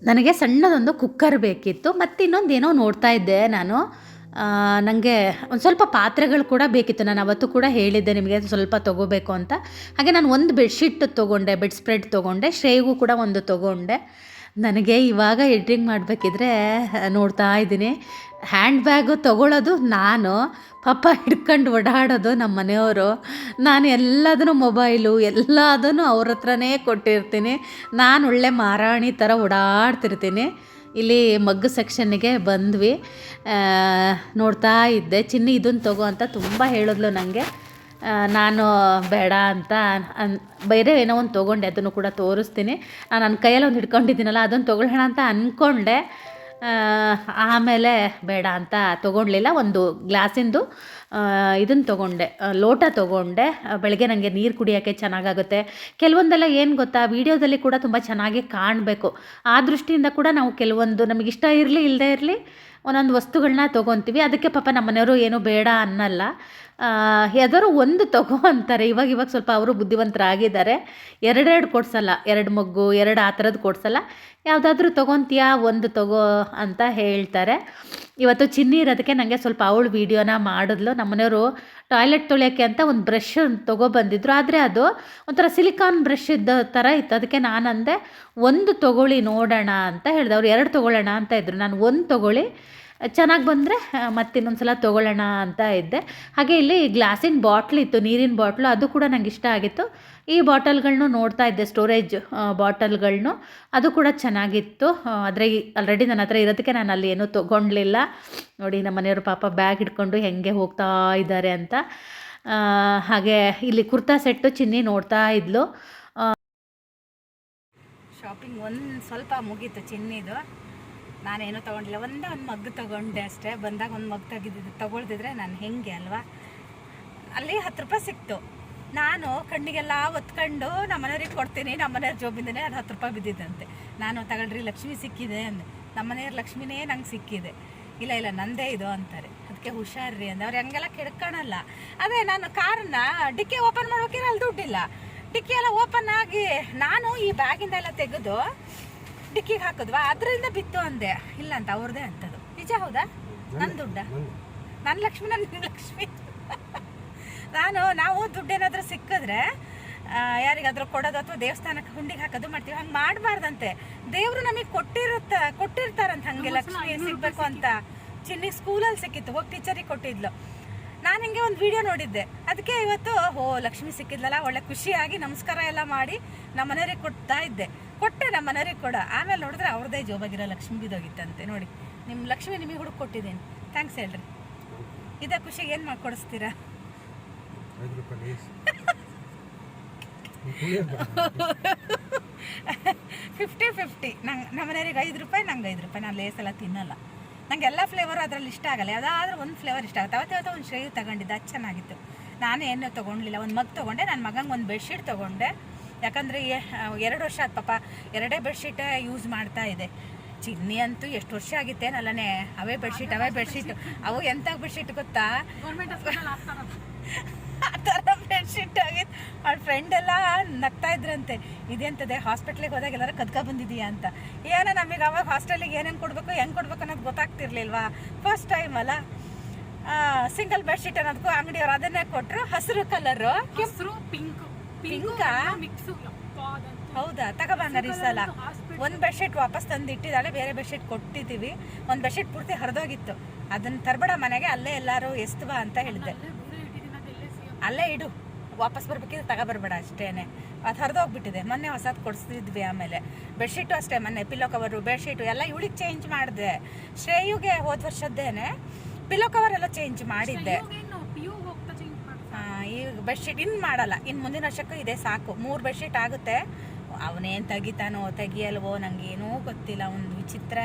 ನನಗೆ ಸಣ್ಣದೊಂದು ಕುಕ್ಕರ್ ಬೇಕಿತ್ತು, ಮತ್ತು ಇನ್ನೊಂದು ಏನೋ ನೋಡ್ತಾ ಇದ್ದೆ ನಾನು. ನನಗೆ ಒಂದು ಸ್ವಲ್ಪ ಪಾತ್ರೆಗಳು ಕೂಡ ಬೇಕಿತ್ತು. ನಾನು ಅವತ್ತು ಕೂಡ ಹೇಳಿದ್ದೆ ನಿಮಗೆ ಸ್ವಲ್ಪ ತೊಗೋಬೇಕು ಅಂತ. ಹಾಗೆ ನಾನು ಒಂದು ಬೆಡ್ಶೀಟ್ ತೊಗೊಂಡೆ ಬೆಡ್ ಸ್ಪ್ರೆಡ್ ತೊಗೊಂಡೆ ಶ್ರೇಗೂ ಕೂಡ ಒಂದು ತೊಗೊಂಡೆ. ನನಗೆ ಇವಾಗ ಎಡಿಟಿಂಗ್ ಮಾಡಬೇಕಿದ್ರೆ ನೋಡ್ತಾ ಇದ್ದೀನಿ. ಹ್ಯಾಂಡ್ ಬ್ಯಾಗು ತೊಗೊಳ್ಳೋದು ನಾನು ಪಾಪ ಹಿಡ್ಕೊಂಡು ಓಡಾಡೋದು ನಮ್ಮ ಮನೆಯವರು. ನಾನು ಎಲ್ಲದನ್ನು ಮೊಬೈಲು, ಎಲ್ಲದನ್ನು ಅವ್ರ ಹತ್ರನೇ ಕೊಟ್ಟಿರ್ತೀನಿ. ನಾನು ಒಳ್ಳೆ ಮಾರಾಣಿ ಥರ ಓಡಾಡ್ತಿರ್ತೀನಿ. ಇಲ್ಲಿ ಮಗ್ಗು ಸೆಕ್ಷನ್ನಿಗೆ ಬಂದ್ವಿ. ನೋಡ್ತಾ ಇದ್ದೆ. ಚಿನ್ನಿ ಇದನ್ನು ತಗೋ ಅಂತ ತುಂಬ ಹೇಳಿದ್ಲು ನನಗೆ ನಾನು ಬೇಡ ಅಂತ ಅನ್ ಬೇರೆ ಏನೋ ಒಂದು ತೊಗೊಂಡೆ, ಅದನ್ನು ಕೂಡ ತೋರಿಸ್ತೀನಿ. ನಾನು ನನ್ನ ಕೈಯಲ್ಲಿ ಒಂದು ಹಿಡ್ಕೊಂಡಿದ್ದೀನಲ್ಲ, ಅದನ್ನು ತೊಗೊಳ್ಳೋಣ ಅಂತ ಅಂದ್ಕೊಂಡೆ ಆಮೇಲೆ ಬೇಡ ಅಂತ ತೊಗೊಳ್ಲಿಲ್ಲ ಒಂದು ಗ್ಲಾಸಿಂದು ಇದನ್ನು ತೊಗೊಂಡೆ. ಲೋಟ ತೊಗೊಂಡೆ. ಬೆಳಗ್ಗೆ ನನಗೆ ನೀರು ಕುಡಿಯೋಕ್ಕೆ ಚೆನ್ನಾಗಾಗುತ್ತೆ. ಕೆಲವೊಂದೆಲ್ಲ ಏನು ಗೊತ್ತಾ, ವೀಡಿಯೋದಲ್ಲಿ ಕೂಡ ತುಂಬ ಚೆನ್ನಾಗಿ ಕಾಣಬೇಕು. ಆ ದೃಷ್ಟಿಯಿಂದ ಕೂಡ ನಾವು ಕೆಲವೊಂದು ನಮಗೆ ಇಷ್ಟ ಇರಲಿ, ಇಲ್ಲದೇ ಇರಲಿ, ಒಂದೊಂದು ವಸ್ತುಗಳನ್ನ ತೊಗೊತೀವಿ. ಅದಕ್ಕೆ ಪಾಪ ನಮ್ಮ ಮನೆಯವರು ಏನೂ ಬೇಡ ಅನ್ನಲ್ಲ. ಯಾವ್ದಾದ್ರು ಒಂದು ತಗೋ ಅಂತಾರೆ. ಇವಾಗ ಇವಾಗ ಸ್ವಲ್ಪ ಅವರು ಬುದ್ಧಿವಂತರಾಗಿದ್ದಾರೆ. ಎರಡೆರಡು ಕೊಡ್ಸಲ್ಲ. ಎರಡು ಮಗ್ಗು, ಎರಡು ಆ ಥರದ್ದು ಕೊಡ್ಸಲ್ಲ. ಯಾವುದಾದ್ರೂ ತೊಗೊತೀಯಾ? ಒಂದು ತಗೋ ಅಂತ ಹೇಳ್ತಾರೆ. ಇವತ್ತು ಚಿನ್ನಿ ಇರೋದಕ್ಕೆ ನನಗೆ ಸ್ವಲ್ಪ ಅವಳು ವೀಡಿಯೋನ ಮಾಡಿದ್ಲು. ನಮ್ಮನೆಯವರು ಟಾಯ್ಲೆಟ್ ತೊಳೆಯೋಕ್ಕೆ ಅಂತ ಒಂದು ಬ್ರಷ್ ತೊಗೊಬಂದಿದ್ರು ಆದರೆ ಅದು ಒಂಥರ ಸಿಲಿಕಾನ್ ಬ್ರಷ್ ಇದ್ದ ಥರ ಇತ್ತು. ಅದಕ್ಕೆ ನಾನು ಅಂದೆ ಒಂದು ತೊಗೊಳ್ಳಿ ನೋಡೋಣ ಅಂತ ಹೇಳಿದೆ. ಅವ್ರು ಎರಡು ತೊಗೊಳ್ಳೋಣ ಅಂತ ಇದ್ದರು ನಾನು ಒಂದು ತೊಗೊಳ್ಳಿ ಚೆನ್ನಾಗಿ ಬಂದರೆ ಮತ್ತೆ ಇನ್ನೊಂದು ಸಲ ತೊಗೊಳ್ಳೋಣ ಅಂತ ಇದ್ದೆ. ಹಾಗೆ ಇಲ್ಲಿ ಗ್ಲಾಸಿನ ಬಾಟ್ಲ್ ಇತ್ತು, ನೀರಿನ ಬಾಟ್ಲು, ಅದು ಕೂಡ ನಂಗೆ ಇಷ್ಟ ಆಗಿತ್ತು. ಈ ಬಾಟಲ್ಗಳನ್ನು ನೋಡ್ತಾ ಇದ್ದೆ, ಸ್ಟೋರೇಜ್ ಬಾಟಲ್ಗಳನ್ನು ಅದು ಕೂಡ ಚೆನ್ನಾಗಿತ್ತು. ಆದರೆ ಆಲ್ರೆಡಿ ನನ್ನ ಹತ್ರ ಇರೋದಕ್ಕೆ ನಾನು ಅಲ್ಲಿ ಏನೂ ತೊಗೊಂಡ್ಲಿಲ್ಲ. ನೋಡಿ, ನಮ್ಮ ಮನೆಯವರು ಪಾಪ ಬ್ಯಾಗ್ ಹಿಡ್ಕೊಂಡು ಹೆಂಗೆ ಹೋಗ್ತಾ ಇದ್ದಾರೆ ಅಂತ. ಹಾಗೆ ಇಲ್ಲಿ ಕುರ್ತಾ ಸೆಟ್ಟು ಚಿನ್ನಿ ನೋಡ್ತಾ ಇದ್ಲು. ಶಾಪಿಂಗ್ ಒಂದು ಸ್ವಲ್ಪ ಮುಗೀತು ಚಿನ್ನಿದು. ನಾನೇನು ತೊಗೊಂಡಿಲ್ಲ. ಒಂದೇ ಒಂದು ಮಗ್ಗು ತೊಗೊಂಡೆ ಅಷ್ಟೇ. ಬಂದಾಗ ಒಂದು ಮಗ್ಗು ತೆಗೆದಿದ್ದು ತೊಗೊಳ್ದಿದ್ರೆ ನಾನು ಹೆಂಗೆ ಅಲ್ವಾ? ಅಲ್ಲಿ ಹತ್ತು ರೂಪಾಯಿ ಸಿಕ್ತು. ನಾನು ಕಣ್ಣಿಗೆಲ್ಲ ಒತ್ಕೊಂಡು ನಮ್ಮ ಮನೆಯವ್ರಿಗೆ ಕೊಡ್ತೀನಿ ನಮ್ಮ ಮನೆಯವ್ರ ಜೋಬಿಂದನೇ ಅದು ಹತ್ತು ರೂಪಾಯಿ ಬಿದ್ದಿದ್ದಂತೆ. ನಾನು ತಗೊಳ್ರಿ, ಲಕ್ಷ್ಮಿ ಸಿಕ್ಕಿದೆ ಅಂದೆ. ನಮ್ಮ ಮನೆಯವ್ರ ಲಕ್ಷ್ಮಿನೇ ನಂಗೆ ಸಿಕ್ಕಿದೆ. ಇಲ್ಲ ಇಲ್ಲ, ನಂದೇ ಇದು ಅಂತಾರೆ. ಅದಕ್ಕೆ ಹುಷಾರ್ರಿ ಅಂದ್ರೆ ಅವ್ರು ಹೆಂಗೆಲ್ಲ ಕೆಡ್ಕೊಳಲ್ಲ ಅದೇ ನಾನು ಕಾರನ್ನ ಡಿಕ್ಕಿ ಓಪನ್ ಮಾಡೋಕೆ ಅಲ್ಲಿ ದುಡ್ಡಿಲ್ಲ. ಡಿಕ್ಕಿ ಎಲ್ಲ ಓಪನ್ ಆಗಿ ನಾನು ಈ ಬ್ಯಾಗಿಂದ ಎಲ್ಲ ತೆಗೆದು ಡಿಕ್ಕಿಗೆ ಹಾಕಿದ್ವಾ ಅದರಿಂದ ಬಿತ್ತು ಅಂದೆ. ಇಲ್ಲ ಅಂತ ಅವ್ರದೇ ಅಂತದು. ನಿಜ ಹೌದಾ? ನನ್ನ ದುಡ್ಡ? ನನ್ನ ಲಕ್ಷ್ಮಿ ನನ್ನ ಲಕ್ಷ್ಮಿ. ನಾನು ನಾವು ದುಡ್ಡೇನಾದರೂ ಸಿಕ್ಕಿದ್ರೆ ಯಾರಿಗಾದರೂ ಯಾರಿಗಾದ್ರೂ ಕೊಡೋದು ಅಥವಾ ದೇವಸ್ಥಾನಕ್ಕೆ ಹುಂಡಿಗೆ ಹಾಕೋದು ಮಾಡ್ತೀವಿ. ಹಂಗೆ ಮಾಡಬಾರ್ದಂತೆ. ದೇವರು ನಮಗೆ ಕೊಟ್ಟಿರುತ್ತ ಕೊಟ್ಟಿರ್ತಾರಂತ ಹಂಗೆ ಲಕ್ಷ್ಮಿ ಸಿಗಬೇಕು ಅಂತ. ಚಿನ್ನಿ ಸ್ಕೂಲಲ್ಲಿ ಸಿಕ್ಕಿತ್ತು. ಹೋಗಿ ಟೀಚರಿಗೆ ಕೊಟ್ಟಿದ್ಲು. ನಾನು ಹಿಂಗೆ ಒಂದು ವಿಡಿಯೋ ನೋಡಿದ್ದೆ. ಅದಕ್ಕೆ ಇವತ್ತು, ಓ, ಲಕ್ಷ್ಮಿ ಸಿಕ್ಕಿದ್ಲಲ್ಲ, ಒಳ್ಳೆ ಖುಷಿಯಾಗಿ ನಮಸ್ಕಾರ ಎಲ್ಲ ಮಾಡಿ ನಮ್ಮ ಮನೆಯವ್ರಿಗೆ ಕೊಡ್ತಾ ಇದ್ದೆ. ಕೊಟ್ಟೆ ನಮ್ಮ ಮನೆಯವ್ರಿಗೆ ಕೊಡ. ಆಮೇಲೆ ನೋಡಿದ್ರೆ ಅವ್ರದ್ದೇ ಜೋಬಾಗಿರೋ ಲಕ್ಷ್ಮಿ ಬಿದ್ದೋಗಿತ್ತಂತೆ ನೋಡಿ. ನಿಮ್ಮ ಲಕ್ಷ್ಮಿ ನಿಮಗೆ ಹುಡುಕ್ ಕೊಟ್ಟಿದ್ದೀನಿ. ಥ್ಯಾಂಕ್ಸ್ ಹೇಳ್ರಿ. ಇದೇ ಖುಷಿಗೆ ಏನು ಮಾಡಿ ಕೊಡಿಸ್ತೀರಾ? ಫಿಫ್ಟಿ ಫಿಫ್ಟಿ ನಂಗೆ ನಮ್ಮ ಮನೆಯವ್ರಿಗೆ ಐದು ರೂಪಾಯಿ, ನಂಗೆ ಐದು ರೂಪಾಯಿ. ನಾನು ಲೇಸ್ ಎಲ್ಲ ತಿನ್ನಲ್ಲ. ನಂಗೆ ಎಲ್ಲ ಫ್ಲೇವರು ಅದರಲ್ಲಿ ಇಷ್ಟ ಆಗಲ್ಲ. ಯಾವುದಾದ್ರೂ ಒಂದು ಫ್ಲೇವರ್ ಇಷ್ಟ ಆಗುತ್ತೆ. ಅವತ್ತು ಯಾವತ್ತೋ ಒಂದು ಶ್ರೇಯು ತಗೊಂಡಿದ್ದೆ ಅದು ಚೆನ್ನಾಗಿತ್ತು. ನಾನು ಏನೂ ತೊಗೊಂಡಿಲ್ಲ. ಒಂದು ಮಗ್ ತೊಗೊಂಡೆ. ನನ್ನ ಮಗಂಗೆ ಒಂದು ಬೆಡ್ಶೀಟ್ ತೊಗೊಂಡೆ. ಯಾಕಂದರೆ ಎರಡು ವರ್ಷ ಆದ ಪಾಪ ಎರಡೇ ಬೆಡ್ಶೀಟೇ ಯೂಸ್ ಮಾಡ್ತಾ ಇದೆ. ಚಿನ್ನಿ ಅಂತೂ ಎಷ್ಟು ವರ್ಷ ಆಗಿತ್ತೇನಲ್ಲನೇ ಅವೇ ಬೆಡ್ಶೀಟ್ ಅವೇ ಬೆಡ್ಶೀಟ್ ಅವು ಎಂಥ ಬೆಡ್ಶೀಟ್ ಗೊತ್ತಾ? ಆ ಥರ ಬೆಡ್ಶೀಟ್ ಫ್ರೆಂಡ್ ಎಲ್ಲ ನಗ್ತಾ ಇದ್ರಂತೆ ಇದೆಂತದೆ ಹಾಸ್ಪಿಟ್ಲಿಗೆ ಹೋದಾಗ ಎಲ್ಲರೂ ಕದ್ಕ ಬಂದಿದೀಯಾ ಅಂತ. ಏನೋ ನಮಗೆ ಅವಾಗ ಹಾಸ್ಟೆಲಿಗೆ ಏನೇನು ಕೊಡಬೇಕು ಹೆಂಗೆ ಕೊಡ್ಬೇಕು ಅನ್ನೋದು ಗೊತ್ತಾಗ್ತಿರ್ಲಿಲ್ವಾ? ಫಸ್ಟ್ ಟೈಮ್ ಅಲ್ಲ. ಸಿಂಗಲ್ ಬೆಡ್ಶೀಟ್ ಅನ್ನೋದಕ್ಕೂ ಅಂಗಡಿಯವ್ರು ಅದನ್ನೇ ಕೊಟ್ಟರು ಹಸಿರು ಕಲರು ಹಸಿರು ಪಿಂಕ್ ಪಿಂಕ ಮಿಕ್ಸು ಮಿಕ್ಸ್ ಹೌದಾ? ತಗೋಬಂದ ಈ ಸಲ. ಒಂದು ಬೆಡ್ಶೀಟ್ ವಾಪಸ್ ತಂದು ಇಟ್ಟಿದ್ದಾಳೆ ಬೇರೆ ಬೆಡ್ಶೀಟ್ ಕೊಟ್ಟಿದ್ದೀವಿ. ಒಂದು ಬೆಡ್ಶೀಟ್ ಪೂರ್ತಿ ಹರಿದೋಗಿತ್ತು. ಅದನ್ನ ತರಬೇಡ ಮನೆಗೆ ಅಲ್ಲೇ ಎಲ್ಲರೂ ಎಸ್ತುವ ಅಂತ ಹೇಳಿದೆ. ಅಲ್ಲೇ ಇಡು. ವಾಪಸ್ ಬರ್ಬೇಕಿದ್ರೆ ತಗೊಬರ್ಬೇಡ ಅಷ್ಟೇನೆ. ಅದು ಹರಿದೋಗ್ಬಿಟ್ಟಿದೆ ಮೊನ್ನೆ ಹೊಸದು ಕೊಡಿಸಿದ್ವಿ ಆಮೇಲೆ. ಬೆಡ್ಶೀಟು ಅಷ್ಟೇ ಮೊನ್ನೆ ಪಿಲ್ಲೋ ಕವರು ಬೆಡ್ಶೀಟು ಎಲ್ಲ ಇವಳಿಗೆ ಚೇಂಜ್ ಮಾಡಿದೆ. ಶ್ರೇಯುಗೆ ಹೋದ ವರ್ಷದ್ದೇನೆ ಪಿಲ್ಲೋ ಕವರ್ ಎಲ್ಲ ಚೇಂಜ್ ಮಾಡಿದ್ದೆ. ಈ ಬೆಡ್ಶೀಟ್ ಇನ್ನು ಮಾಡಲ್ಲ. ಇನ್ನು ಮುಂದಿನ ವರ್ಷಕ್ಕೂ ಇದೆ ಸಾಕು. ಮೂರು ಬೆಡ್ಶೀಟ್ ಆಗುತ್ತೆ. ಅವನೇನು ತೆಗಿತಾನೋ ತೆಗಿಯಲ್ವೋ ನನಗೇನೂ ಗೊತ್ತಿಲ್ಲ. ಒಂದು ವಿಚಿತ್ರ.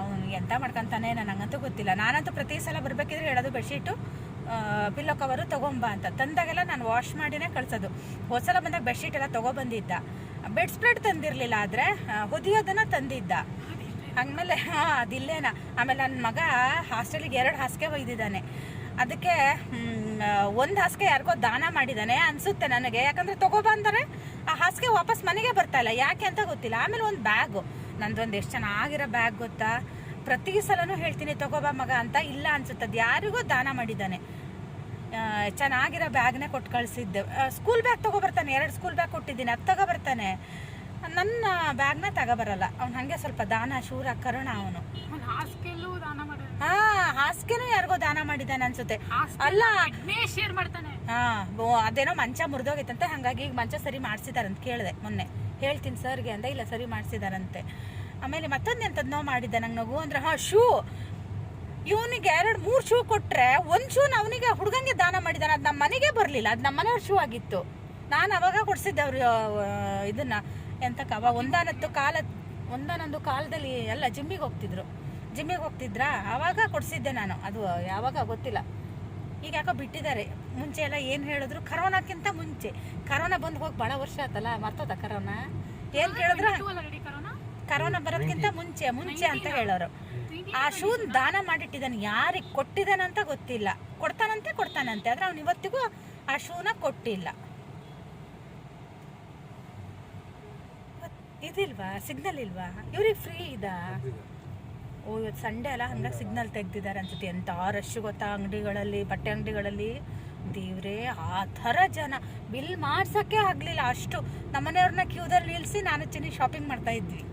ಅವನು ಎಂತ ಮಾಡ್ಕೊಂತಾನೆ ನನಗಂತೂ ಗೊತ್ತಿಲ್ಲ. ನಾನಂತೂ ಪ್ರತಿ ಸಲ ಬರಬೇಕಿದ್ರೆ ಹೇಳೋದು ಬೆಡ್ಶೀಟು. ಪಿಲ್ಲೋ ಕವರು ತೊಗೊಂಬ ಅಂತ. ತಂದಾಗೆಲ್ಲ ನಾನು ವಾಶ್ ಮಾಡಿನೇ ಕಳ್ಸೋದು. ಹೋದ್ಸಲ ಬಂದಾಗ ಬೆಡ್ಶೀಟ್ ಎಲ್ಲ ತೊಗೊಬಂದಿದ್ದ. ಬೆಡ್ ಸ್ಪ್ರೆಡ್ ತಂದಿರಲಿಲ್ಲ ಆದರೆ ಹೊದಿಯೋದನ್ನ ತಂದಿದ್ದ. ಆಮೇಲೆ ಹಾಂ, ಅದಿಲ್ಲೇನ. ಆಮೇಲೆ ನನ್ನ ಮಗ ಹಾಸ್ಟೆಲಿಗೆ ಎರಡು ಹಾಸಿಗೆ ಒಯ್ದಿದ್ದಾನೆ. ಅದಕ್ಕೆ ಒಂದು ಹಾಸಿಗೆ ಯಾರಿಗೋ ದಾನ ಮಾಡಿದ್ದಾನೆ ಅನಿಸುತ್ತೆ ನನಗೆ. ಯಾಕಂದರೆ ತೊಗೊಬಂದರೆ ಆ ಹಾಸಿಗೆ ವಾಪಸ್ ಮನೆಗೆ ಬರ್ತಾ ಇಲ್ಲ. ಯಾಕೆ ಅಂತ ಗೊತ್ತಿಲ್ಲ. ಆಮೇಲೆ ಒಂದು ಬ್ಯಾಗು ನಂದೊಂದು ಎಷ್ಟು ಚೆನ್ನಾಗಿರೋ ಬ್ಯಾಗ್ ಗೊತ್ತಾ? ಪ್ರತಿ ಸಲನೂ ಹೇಳ್ತೀನಿ ತಗೋಬಾ ಮಗ ಅಂತ ಇಲ್ಲ ಅನ್ಸುತ್ತೆ ಅದು ಯಾರಿಗೋ ದಾನ ಮಾಡಿದ್ದಾನೆ. ಚೆನ್ನಾಗಿರೋ ಬ್ಯಾಗ್ನೇ ಕೊಟ್ಟು ಕಳಿಸಿದ್ದೆ. ಸ್ಕೂಲ್ ಬ್ಯಾಗ್ ತಗೊಬರ್ತಾನೆ ಎರಡು ಸ್ಕೂಲ್ ಬ್ಯಾಗ್ ಕೊಟ್ಟಿದ್ದೀನಿ. ಅದು ತಗೊಬರ್ತಾನೆ ನನ್ನ ಬ್ಯಾಗ್ನ ತಗೊಬರಲ್ಲ ಅವ್ನು ಹಾಗೆ ಸ್ವಲ್ಪ ದಾನ ಶೂರ ಕರುಣ ಅವನು. ಹಾ ಹಾಸಿಗೆನೂ ಯಾರಿಗೋ ದಾನ ಮಾಡಿದ್ದಾನೆ ಅನ್ಸುತ್ತೆ. ಅಲ್ಲ. ಶೇರ್ ಮಾಡ್ತಾನೆ. ಹಾ ಅದೇನೋ ಮಂಚ ಮುರಿದೋಗಿತ್ತಂತೆ. ಹಾಗಾಗಿ ಈಗ ಮಂಚ ಸರಿ ಮಾಡಿಸಿದಾರಂತ ಕೇಳಿದೆ ಮೊನ್ನೆ. ಹೇಳ್ತೀನಿ ಸರ್ಗೆ ಅಂದ ಇಲ್ಲ ಸರಿ ಮಾಡಿಸಿದಾರಂತೆ. ಆಮೇಲೆ ಮತ್ತೊಂದು ಎಂಥದ್ನೋ ಮಾಡಿದ್ದೆ ನಂಗೆ ನಗು ಅಂದ್ರೆ ಹಾಂ ಶೂ. ಇವನಿಗೆ ಎರಡು ಮೂರು ಶೂ ಕೊಟ್ಟರೆ ಒಂದು ಶೂನ ಅವನಿಗೆ ಹುಡುಗಂಗೆ ದಾನ ಮಾಡಿದಾನೆ ಅದು ನಮ್ಮ ಮನೆಗೆ ಬರಲಿಲ್ಲ ಅದು ನಮ್ಮ ಮನೆಯವ್ರ ಶೂ ಆಗಿತ್ತು. ನಾನು ಅವಾಗ ಕೊಡಿಸಿದ್ದೆ ಅವರು ಇದನ್ನ ಎಂತಕ್ಕ ಅವಾಗ ಒಂದಾನತ್ತು ಕಾಲ ಒಂದಾನೊಂದು ಕಾಲದಲ್ಲಿ ಎಲ್ಲ ಜಿಮ್ಮಿಗೆ ಹೋಗ್ತಿದ್ರು. ಜಿಮ್ಮಿಗೆ ಹೋಗ್ತಿದ್ರಾ? ಆವಾಗ ಕೊಡಿಸಿದ್ದೆ ನಾನು ಅದು ಯಾವಾಗ ಗೊತ್ತಿಲ್ಲ. ಈಗ ಯಾಕೋ ಬಿಟ್ಟಿದ್ದಾರೆ. ಮುಂಚೆ ಎಲ್ಲ ಏನು ಹೇಳಿದ್ರು? ಕರೋನಾಕ್ಕಿಂತ ಮುಂಚೆ. ಕರೋನಾ ಬಂದು ಹೋಗಿ ಭಾಳ ವರ್ಷ ಆಯ್ತಲ್ಲ ಮರ್ತದ ಕರೋನಾ? ಏನು ಕೇಳಿದ್ರು ಕರೋನಾ ಬರೋದಕ್ಕಿಂತ ಮುಂಚೆ ಮುಂಚೆ ಅಂತ ಹೇಳೋರು. ಆ ಶೂನ್ ದಾನ ಮಾಡಿಟ್ಟಿದ್ದಾನೆ. ಯಾರಿಗೆ ಕೊಟ್ಟಿದ್ದಾನಂತ ಗೊತ್ತಿಲ್ಲ. ಕೊಡ್ತಾನಂತೆ ಕೊಡ್ತಾನಂತೆ. ಆದ್ರೆ ಅವ್ನು ಇವತ್ತಿಗೂ ಆ ಶೂನ ಕೊಟ್ಟಿಲ್ಲ. ಇದಿಲ್ವಾ? ಸಿಗ್ನಲ್ ಇಲ್ವಾ? ಇವ್ರಿಗೆ ಫ್ರೀ ಇದಾ? ಓ ಇವತ್ತು ಸಂಡೇ ಅಲ್ಲ? ಹಂಗಾಗಿ ಸಿಗ್ನಲ್ ತೆಗ್ದಿದ್ದಾರೆ ಅನ್ಸುತ್ತೆ. ಎಂಥ ರಶ್ ಗೊತ್ತಾ ಅಂಗಡಿಗಳಲ್ಲಿ ಬಟ್ಟೆ ಅಂಗಡಿಗಳಲ್ಲಿ? ದೇವ್ರೇ ಆ ಥರ ಜನ. ಬಿಲ್ ಮಾಡ್ಸೋಕ್ಕೆ ಆಗಲಿಲ್ಲ. ಅಷ್ಟು ನಮ್ಮನೆಯವ್ರನ್ನ ಕ್ಯೂದಲ್ಲಿ ನಿಲ್ಲಿಸಿ ನಾನು ಚಿನ್ನಿ ಶಾಪಿಂಗ್ ಮಾಡ್ತಾ ಇದ್ವಿ.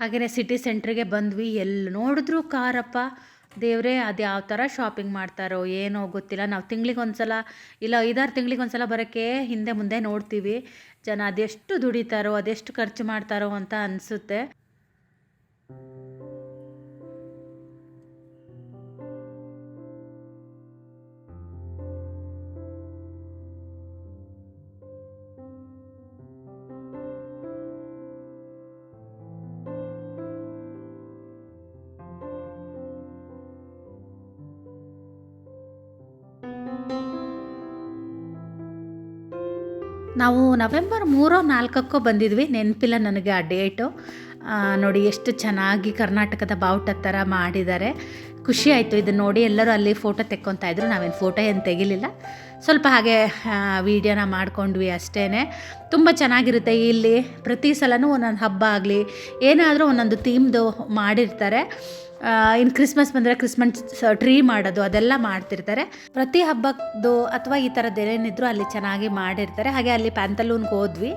ಹಾಗೆಯೇ ಸಿಟಿ ಸೆಂಟ್ರಿಗೆ ಬಂದ್ವಿ. ಎಲ್ಲಿ ನೋಡಿದ್ರು ಕಾರಪ್ಪ, ದೇವರೇ, ಅದು ಯಾವ ಥರ ಶಾಪಿಂಗ್ ಮಾಡ್ತಾರೋ ಏನೋ ಗೊತ್ತಿಲ್ಲ. ನಾವು ತಿಂಗ್ಳಿಗೆ ಒಂದ್ಸಲ, ಇಲ್ಲ ಐದಾರು ತಿಂಗ್ಳಿಗೆ ಒಂದ್ಸಲ ಬರೋಕ್ಕೆ ಹಿಂದೆ ಮುಂದೆ ನೋಡ್ತೀವಿ. ಜನ ಅದೆಷ್ಟು ದುಡಿತಾರೋ, ಅದೆಷ್ಟು ಖರ್ಚು ಮಾಡ್ತಾರೋ ಅಂತ ಅನಿಸುತ್ತೆ. ನಾವು ನವೆಂಬರ್ ಮೂರೋ, ನಾಲ್ಕಕ್ಕೋ ಬಂದಿದ್ವಿ. ನೆನಪಿಲ್ಲ ನನಗೆ ಆ ಡೇಟು. ನೋಡಿ ಎಷ್ಟು ಚೆನ್ನಾಗಿ ಕರ್ನಾಟಕದ ಬಾವುಟ ಥರ ಮಾಡಿದ್ದಾರೆ. ಖುಷಿ ಆಯಿತು. ಇದನ್ನು ನೋಡಿ ಎಲ್ಲರೂ ಅಲ್ಲಿ ಫೋಟೋ ತೆಕ್ಕೊತಾ ಇದ್ರು. ನಾವೇನು ಫೋಟೋ ಏನು ತೆಗಿಲಿಲ್ಲ. ಸ್ವಲ್ಪ ಹಾಗೆ ವೀಡಿಯೋನ ಮಾಡ್ಕೊಂಡ್ವಿ ಅಷ್ಟೇ ತುಂಬ ಚೆನ್ನಾಗಿರುತ್ತೆ. ಇಲ್ಲಿ ಪ್ರತಿ ಸಲನೂ ಒಂದೊಂದು ಹಬ್ಬ ಆಗಲಿ, ಏನಾದರೂ ಒಂದೊಂದು ಥೀಮ್ದು ಮಾಡಿರ್ತಾರೆ. ಇನ್ನು ಕ್ರಿಸ್ಮಸ್ ಬಂದರೆ ಕ್ರಿಸ್ಮಸ್ ಟ್ರೀ ಮಾಡೋದು, ಅದೆಲ್ಲ ಮಾಡ್ತಿರ್ತಾರೆ. ಪ್ರತಿ ಹಬ್ಬದ್ದು ಅಥವಾ ಈ ಥರದ್ದು ಏನೇನಿದ್ರು ಅಲ್ಲಿ ಚೆನ್ನಾಗಿ ಮಾಡಿರ್ತಾರೆ. ಹಾಗೆ ಅಲ್ಲಿ ಪ್ಯಾಂತಲೂನ್ಗೆ ಹೋದ್ವಿ.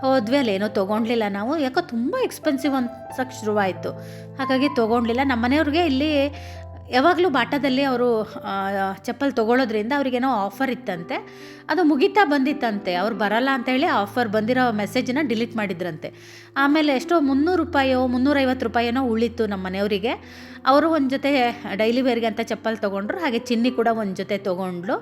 ಹೋದ್ವಿ ಅಲ್ಲಿ ಏನೋ ತೊಗೊಂಡ್ಲಿಲ್ಲ ನಾವು. ಯಾಕೋ ತುಂಬ ಎಕ್ಸ್ಪೆನ್ಸಿವ್ ಅನ್ಸಕ್ಕೆ ಶುರುವಾಯಿತು. ಹಾಗಾಗಿ ತೊಗೊಂಡ್ಲಿಲ್ಲ. ನಮ್ಮ ಮನೆಯವ್ರಿಗೆ ಇಲ್ಲಿ ಯಾವಾಗಲೂ ಬಾಟದಲ್ಲಿ ಅವರು ಚಪ್ಪಲ್ ತೊಗೊಳೋದ್ರಿಂದ ಅವ್ರಿಗೇನೋ ಆಫರ್ ಇತ್ತಂತೆ. ಅದು ಮುಗಿತಾ ಬಂದಿತ್ತಂತೆ. ಅವ್ರು ಬರಲ್ಲ ಅಂತ ಹೇಳಿ ಆಫರ್ ಬಂದಿರೋ ಮೆಸೇಜನ್ನ ಡಿಲೀಟ್ ಮಾಡಿದ್ರಂತೆ. ಆಮೇಲೆ ಎಷ್ಟೋ ಮುನ್ನೂರು ರೂಪಾಯೋ, ಮುನ್ನೂರೈವತ್ತು ರೂಪಾಯಿನೋ ಉಳಿತು ನಮ್ಮ ಮನೆಯವರಿಗೆ. ಅವರು ಒಂದು ಜೊತೆ ಡೈಲಿ ವೇರ್ಗೆ ಅಂತ ಚಪ್ಪಲ್ ತೊಗೊಂಡ್ರು, ಹಾಗೆ ಚಿನ್ನಿ ಕೂಡ ಒಂದು ಜೊತೆ ತೊಗೊಂಡ್ಲು